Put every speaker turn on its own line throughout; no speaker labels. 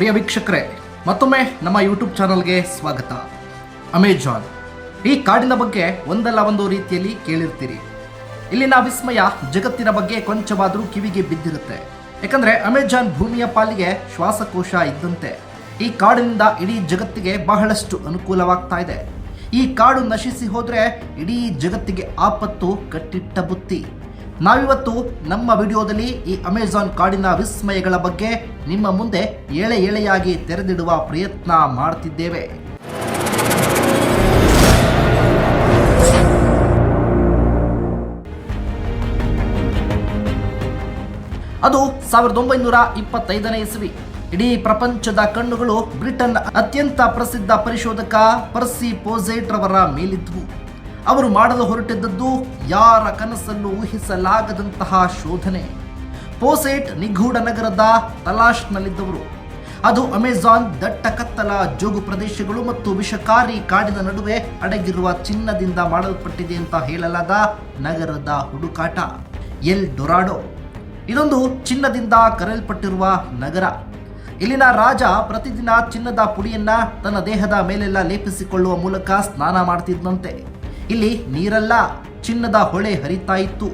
ಪ್ರಿಯ ವೀಕ್ಷಕರೇ, ಮತ್ತೊಮ್ಮೆ ನಮ್ಮ ಯೂಟ್ಯೂಬ್ ಚಾನಲ್ಗೆ ಸ್ವಾಗತ. ಅಮೆಜಾನ್ ಈ ಕಾಡಿನ ಬಗ್ಗೆ ಒಂದಲ್ಲ ಒಂದು ರೀತಿಯಲ್ಲಿ ಕೇಳಿರ್ತೀರಿ. ಇಲ್ಲಿನ ವಿಸ್ಮಯ ಜಗತ್ತಿನ ಬಗ್ಗೆ ಕೊಂಚವಾದರೂ ಕಿವಿಗೆ ಬಿದ್ದಿರುತ್ತೆ. ಯಾಕಂದ್ರೆ ಅಮೆಜಾನ್ ಭೂಮಿಯ ಪಾಲಿಗೆ ಶ್ವಾಸಕೋಶ ಇದ್ದಂತೆ ಈ ಕಾಡಿನಿಂದ ಇಡೀ ಜಗತ್ತಿಗೆ ಬಹಳಷ್ಟು ಅನುಕೂಲವಾಗ್ತಾ ಇದೆ. ಈ ಕಾಡು ನಶಿಸಿ ಹೋದ್ರೆ ಇಡೀ ಜಗತ್ತಿಗೆ ಆಪತ್ತು ಕಟ್ಟಿಟ್ಟ ಬುತ್ತಿ. ನಾವಿವತ್ತು ನಮ್ಮ ವಿಡಿಯೋದಲ್ಲಿ ಈ ಅಮೆಜಾನ್ ಕಾಡಿನ ವಿಸ್ಮಯಗಳ ಬಗ್ಗೆ ನಿಮ್ಮ ಮುಂದೆ ಎಳೆ ಎಳೆಯಾಗಿ ತೆರೆದಿಡುವ ಪ್ರಯತ್ನ ಮಾಡ್ತಿದ್ದೇವೆ. ಅದು ಸಾವಿರದ ಒಂಬೈನೂರ ಇಪ್ಪತ್ತೈದನೇ ಇಸವಿ. ಇಡೀ ಪ್ರಪಂಚದ ಕಣ್ಣುಗಳು ಬ್ರಿಟನ್ ಅತ್ಯಂತ ಪ್ರಸಿದ್ಧ ಪರಿಶೋಧಕ ಪರ್ಸಿ ಪೋಸೇಟ್ ರವರ ಮೇಲಿದ್ವು. ಅವರು ಮಾಡಲು ಹೊರಟಿದ್ದದ್ದು ಯಾರ ಕನಸನ್ನು ಊಹಿಸಲಾಗದಂತಹ ಶೋಧನೆ. ಪೋಸೇಟ್ ನಿಗೂಢ ನಗರದ ತಲಾಶ್ನಲ್ಲಿದ್ದವರು. ಅದು ಅಮೆಜಾನ್ ದಟ್ಟ ಕತ್ತಲ ಜೋಗು ಪ್ರದೇಶಗಳು ಮತ್ತು ವಿಷಕಾರಿ ಕಾಡಿನ ನಡುವೆ ಅಡಗಿರುವ ಚಿನ್ನದಿಂದ ಮಾಡಲ್ಪಟ್ಟಿದೆ ಅಂತ ಹೇಳಲಾದ ನಗರದ ಹುಡುಕಾಟ. El Dorado. ಇದೊಂದು ಚಿನ್ನದಿಂದ ಕರೆಯಲ್ಪಟ್ಟಿರುವ ನಗರ. ಇಲ್ಲಿನ ರಾಜ ಪ್ರತಿದಿನ ಚಿನ್ನದ ಪುಡಿಯನ್ನ ತನ್ನ ದೇಹದ ಮೇಲೆಲ್ಲ ಲೇಪಿಸಿಕೊಳ್ಳುವ ಮೂಲಕ ಸ್ನಾನ ಮಾಡ್ತಿದ್ದಂತೆ ಇಲ್ಲಿ ನೀರಲ್ಲ, ಚಿನ್ನದ ಹೊಳೆ ಹರಿತಾ ಇತ್ತು.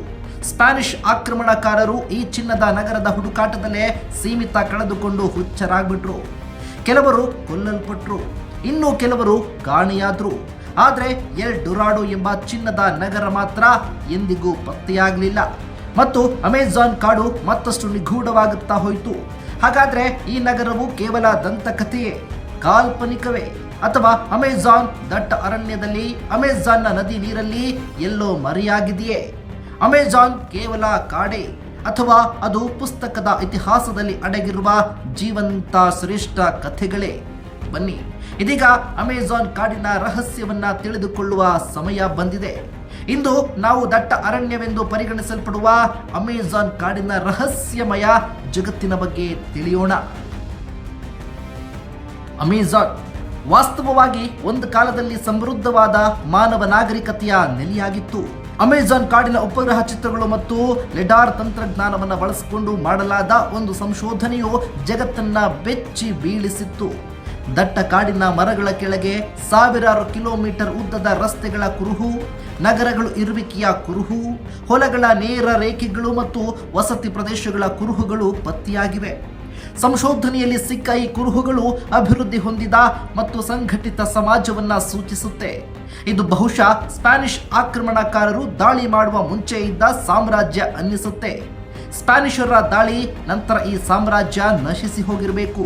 ಸ್ಪ್ಯಾನಿಷ್ ಆಕ್ರಮಣಕಾರರು ಈ ಚಿನ್ನದ ನಗರದ ಹುಡುಕಾಟದಲ್ಲೇ ಸೀಮಿತ ಕಳೆದುಕೊಂಡು ಹುಚ್ಚರಾಗ್ಬಿಟ್ರು. ಕೆಲವರು ಕೊಲ್ಲಲ್ಪಟ್ರು, ಇನ್ನು ಕೆಲವರು ಕಾಣೆಯಾದ್ರು. ಆದರೆ ಎಲ್ ಡುರಾಡೋ ಎಂಬ ಚಿನ್ನದ ನಗರ ಮಾತ್ರ ಎಂದಿಗೂ ಪತ್ತೆಯಾಗಲಿಲ್ಲ. ಮತ್ತು ಅಮೆಜಾನ್ ಕಾಡು ಮತ್ತಷ್ಟು ನಿಗೂಢವಾಗುತ್ತಾ ಹೋಯಿತು. ಹಾಗಾದ್ರೆ ಈ ನಗರವು ಕೇವಲ ದಂತಕಥೆಯೇ, ಕಾಲ್ಪನಿಕವೇ? ಅಥವಾ ಅಮೆಜಾನ್ ದಟ್ಟ ಅರಣ್ಯದಲ್ಲಿ, ಅಮೆಜಾನ್ನ ನದಿ ನೀರಲ್ಲಿ ಎಲ್ಲೋ ಮರೆಯಾಗಿದೆಯೇ? ಅಮೆಜಾನ್ ಕೇವಲ ಕಾಡೆ ಅಥವಾ ಅದು ಪುಸ್ತಕದ ಇತಿಹಾಸದಲ್ಲಿ ಅಡಗಿರುವ ಜೀವಂತ ಶ್ರೇಷ್ಠ ಕಥೆಗಳೇ? ಬನ್ನಿ, ಇದೀಗ ಅಮೆಜಾನ್ ಕಾಡಿನ ರಹಸ್ಯವನ್ನ ತಿಳಿದುಕೊಳ್ಳುವ ಸಮಯ ಬಂದಿದೆ. ಇಂದು ನಾವು ದಟ್ಟ ಅರಣ್ಯವೆಂದು ಪರಿಗಣಿಸಲ್ಪಡುವ ಅಮೆಜಾನ್ ಕಾಡಿನ ರಹಸ್ಯಮಯ ಜಗತ್ತಿನ ಬಗ್ಗೆ ತಿಳಿಯೋಣ. ಅಮೆಜಾನ್ ವಾಸ್ತವವಾಗಿ ಒಂದು ಕಾಲದಲ್ಲಿ ಸಮೃದ್ಧವಾದ ಮಾನವ ನಾಗರಿಕತೆಯ ನೆಲೆಯಾಗಿತ್ತು. ಅಮೆಜಾನ್ ಕಾಡಿನ ಉಪಗ್ರಹ ಚಿತ್ರಗಳು ಮತ್ತು ಲೆಡಾರ್ ತಂತ್ರಜ್ಞಾನವನ್ನು ಬಳಸಿಕೊಂಡು ಮಾಡಲಾದ ಒಂದು ಸಂಶೋಧನೆಯು ಜಗತ್ತನ್ನ ಬೆಚ್ಚಿ ಬೀಳಿಸಿತ್ತು. ದಟ್ಟ ಕಾಡಿನ ಮರಗಳ ಕೆಳಗೆ ಸಾವಿರಾರು ಕಿಲೋಮೀಟರ್ ಉದ್ದದ ರಸ್ತೆಗಳ ಕುರುಹು, ನಗರಗಳು ಇರುವಿಕೆಯ ಕುರುಹು, ಹೊಲಗಳ ನೇರ ರೇಖೆಗಳು ಮತ್ತು ವಸತಿ ಪ್ರದೇಶಗಳ ಕುರುಹುಗಳು ಪತ್ತೆಯಾಗಿವೆ. ಸಂಶೋಧನೆಯಲ್ಲಿ ಸಿಕ್ಕ ಈ ಕುರುಹುಗಳು ಅಭಿವೃದ್ಧಿ ಹೊಂದಿದ ಮತ್ತು ಸಂಘಟಿತ ಸಮಾಜವನ್ನ ಸೂಚಿಸುತ್ತೆ. ಇದು ಬಹುಶಃ ಸ್ಪ್ಯಾನಿಷ್ ಆಕ್ರಮಣಕಾರರು ದಾಳಿ ಮಾಡುವ ಮುಂಚೆ ಇದ್ದ ಸಾಮ್ರಾಜ್ಯ ಅನ್ನಿಸುತ್ತೆ. ಸ್ಪ್ಯಾನಿಷರ ದಾಳಿ ನಂತರ ಈ ಸಾಮ್ರಾಜ್ಯ ನಶಿಸಿ ಹೋಗಿರಬೇಕು.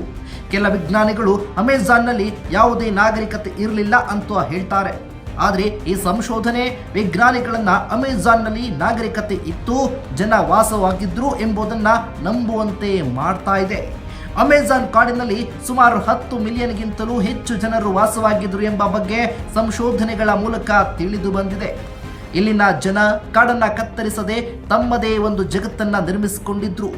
ಕೆಲ ವಿಜ್ಞಾನಿಗಳು ಅಮೆಜಾನ್ನಲ್ಲಿ ಯಾವುದೇ ನಾಗರಿಕತೆ ಇರಲಿಲ್ಲ ಅಂತ ಹೇಳ್ತಾರೆ. ಆದರೆ ಈ ಸಂಶೋಧನೆ ವಿಜ್ಞಾನಿಗಳನ್ನ ಅಮೆಜಾನ್ನಲ್ಲಿ ನಾಗರಿಕತೆ ಇತ್ತು, ಜನ ವಾಸವಾಗಿದ್ರು ಎಂಬುದನ್ನ ನಂಬುವಂತೆ ಮಾಡ್ತಾ ಇದೆ. ಅಮೆಜಾನ್ ಕಾಡಿನಲ್ಲಿ ಸುಮಾರು ಹತ್ತು ಮಿಲಿಯನ್ಗಿಂತಲೂ ಹೆಚ್ಚು ಜನರು ವಾಸವಾಗಿದ್ರು ಎಂಬ ಬಗ್ಗೆ ಸಂಶೋಧನೆಗಳ ಮೂಲಕ ತಿಳಿದು ಬಂದಿದೆ. ಇಲ್ಲಿನ ಜನ ಕಾಡನ್ನ ಕತ್ತರಿಸದೆ ತಮ್ಮದೇ ಒಂದು ಜಗತ್ತನ್ನ ನಿರ್ಮಿಸಿಕೊಂಡಿದ್ರು.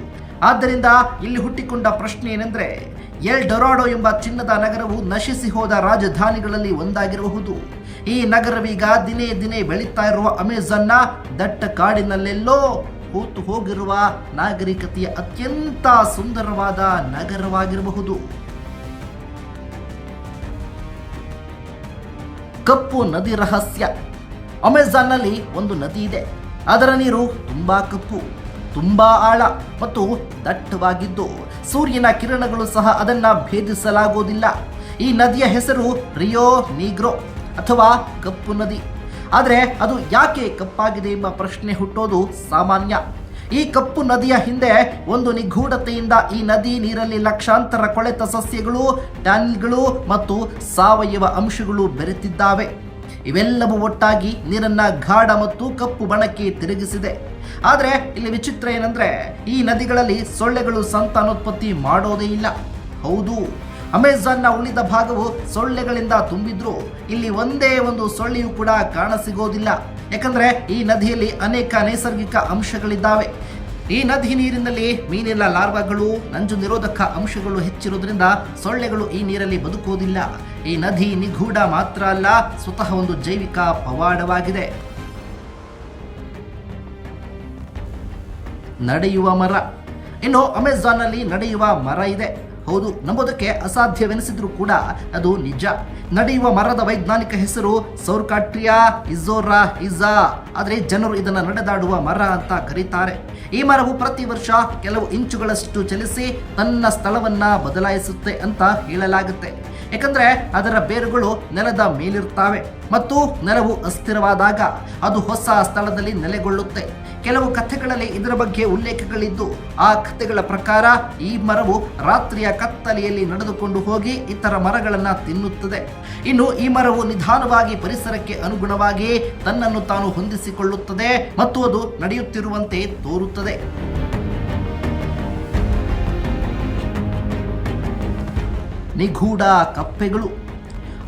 ಆದ್ದರಿಂದ ಇಲ್ಲಿ ಹುಟ್ಟಿಕೊಂಡ ಪ್ರಶ್ನೆ ಏನೆಂದ್ರೆ, ಎಲ್ ಡೊರಾಡೋ ಎಂಬ ಚಿನ್ನದ ನಗರವು ನಶಿಸಿ ಹೋದ ರಾಜಧಾನಿಗಳಲ್ಲಿ ಒಂದಾಗಿರಬಹುದು. ಈ ನಗರವೀಗ ದಿನೇ ದಿನೇ ಬೆಳೀತಾ ಇರುವ ಅಮೆಜಾನ್ನ ದಟ್ಟ ಕಾಡಿನಲ್ಲೆಲ್ಲೋ ಹೂತು ಹೋಗಿರುವ ನಾಗರಿಕತೆಯ ಅತ್ಯಂತ ಸುಂದರವಾದ ನಗರವಾಗಿರಬಹುದು. ಕಪ್ಪು ನದಿ ರಹಸ್ಯ. ಅಮೆಜಾನ್ನಲ್ಲಿ ಒಂದು ನದಿ ಇದೆ. ಅದರ ನೀರು ತುಂಬಾ ಕಪ್ಪು, ತುಂಬಾ ಆಳ ಮತ್ತು ದಟ್ಟವಾಗಿದ್ದು ಸೂರ್ಯನ ಕಿರಣಗಳು ಸಹ ಅದನ್ನು ಭೇದಿಸಲಾಗುವುದಿಲ್ಲ ಈ ನದಿಯ ಹೆಸರು ರಿಯೋ ನೀಗ್ರೋ ಅಥವಾ ಕಪ್ಪು ನದಿ. ಆದರೆ ಅದು ಯಾಕೆ ಕಪ್ಪಾಗಿದೆ ಎಂಬ ಪ್ರಶ್ನೆ ಹುಟ್ಟೋದು ಸಾಮಾನ್ಯ. ಈ ಕಪ್ಪು ನದಿಯ ಹಿಂದೆ ಒಂದು ನಿಗೂಢತೆಯಿಂದ ಈ ನದಿ ನೀರಲ್ಲಿ ಲಕ್ಷಾಂತರ ಕೊಳೆತ ಸಸ್ಯಗಳು ಟ್ಯಾನಿಲ್ಗಳು ಮತ್ತು ಸಾವಯವ ಅಂಶಗಳು ಬೆರೆತಿದ್ದಾವೆ. ಇವೆಲ್ಲವೂ ಒಟ್ಟಾಗಿ ನೀರನ್ನ ಗಾಢ ಮತ್ತು ಕಪ್ಪು ಬಣಕ್ಕೆ ತಿರುಗಿಸಿದೆ. ಆದರೆ ಇಲ್ಲಿ ವಿಚಿತ್ರ ಏನಂದ್ರೆ ಈ ನದಿಗಳಲ್ಲಿ ಸೊಳ್ಳೆಗಳು ಸಂತಾನೋತ್ಪತ್ತಿ ಮಾಡೋದೇ ಇಲ್ಲ. ಹೌದು. ಅಮೆಜಾನ್ನ ಉಳಿದ ಭಾಗವು ಸೊಳ್ಳೆಗಳಿಂದ ತುಂಬಿದ್ರು. ಇಲ್ಲಿ ಒಂದೇ ಒಂದು ಸೊಳ್ಳೆಯೂ ಕೂಡ ಕಾಣಸಿಗೋದಿಲ್ಲ. ಯಾಕಂದ್ರೆ ಈ ನದಿಯಲ್ಲಿ ಅನೇಕ ನೈಸರ್ಗಿಕ ಅಂಶಗಳಿದ್ದಾವೆ. ಈ ನದಿ ನೀರಿನಲ್ಲಿ ಮೀನಿನ ಲಾರ್ವಾಗಳು, ನಂಜು ನಿರೋಧಕ ಅಂಶಗಳು ಹೆಚ್ಚಿರೋದ್ರಿಂದ ಸೊಳ್ಳೆಗಳು ಈ ನೀರಲ್ಲಿ ಬದುಕುವುದಿಲ್ಲ ಈ ನದಿ ನಿಗೂಢ ಮಾತ್ರ ಅಲ್ಲ, ಸ್ವತಃ ಒಂದು ಜೈವಿಕ ಪವಾಡವಾಗಿದೆ. ನಡೆಯುವ ಮರ. ಇನ್ನು ಅಮೆಜಾನ್ನಲ್ಲಿ ನಡೆಯುವ ಮರ ಇದೆ. ಹೌದು, ನಂಬೋದಕ್ಕೆ ಅಸಾಧ್ಯವೆನಿಸಿದ್ರೂ ಕೂಡ ಅದು ನಿಜ. ನಡೆಯುವ ಮರದ ವೈಜ್ಞಾನಿಕ ಹೆಸರು ಸೌರ್ಕಾಟ್ರಿಯಾ ಇಜೋರಾ ಇಜಾ. ಆದರೆ ಜನರು ಇದನ್ನು ನಡೆದಾಡುವ ಮರ ಅಂತ ಕರೀತಾರೆ. ಈ ಮರವು ಪ್ರತಿ ವರ್ಷ ಕೆಲವು ಇಂಚುಗಳಷ್ಟು ಚಲಿಸಿ ತನ್ನ ಸ್ಥಳವನ್ನ ಬದಲಾಯಿಸುತ್ತೆ ಅಂತ ಹೇಳಲಾಗುತ್ತೆ. ಏಕೆಂದರೆ ಅದರ ಬೇರುಗಳು ನೆಲದ ಮೇಲಿರ್ತಾವೆ ಮತ್ತು ನೆಲವು ಅಸ್ಥಿರವಾದಾಗ ಅದು ಹೊಸ ಸ್ಥಳದಲ್ಲಿ ನೆಲೆಗೊಳ್ಳುತ್ತೆ. ಕೆಲವು ಕಥೆಗಳಲ್ಲಿ ಇದರ ಬಗ್ಗೆ ಉಲ್ಲೇಖಗಳಿದ್ದು, ಆ ಕಥೆಗಳ ಪ್ರಕಾರ ಈ ಮರವು ರಾತ್ರಿಯ ಕತ್ತಲೆಯಲ್ಲಿ ನಡೆದುಕೊಂಡು ಹೋಗಿ ಇತರ ಮರಗಳನ್ನ ತಿನ್ನುತ್ತದೆ. ಇನ್ನು ಈ ಮರವು ನಿಧಾನವಾಗಿ ಪರಿಸರಕ್ಕೆ ಅನುಗುಣವಾಗಿ ತನ್ನನ್ನು ತಾನು ಹೊಂದಿಸಿಕೊಳ್ಳುತ್ತದೆ ಮತ್ತು ಅದು ನಡೆಯುತ್ತಿರುವಂತೆ ತೋರುತ್ತದೆ. ನಿಗೂಢ ಕಪ್ಪೆಗಳು.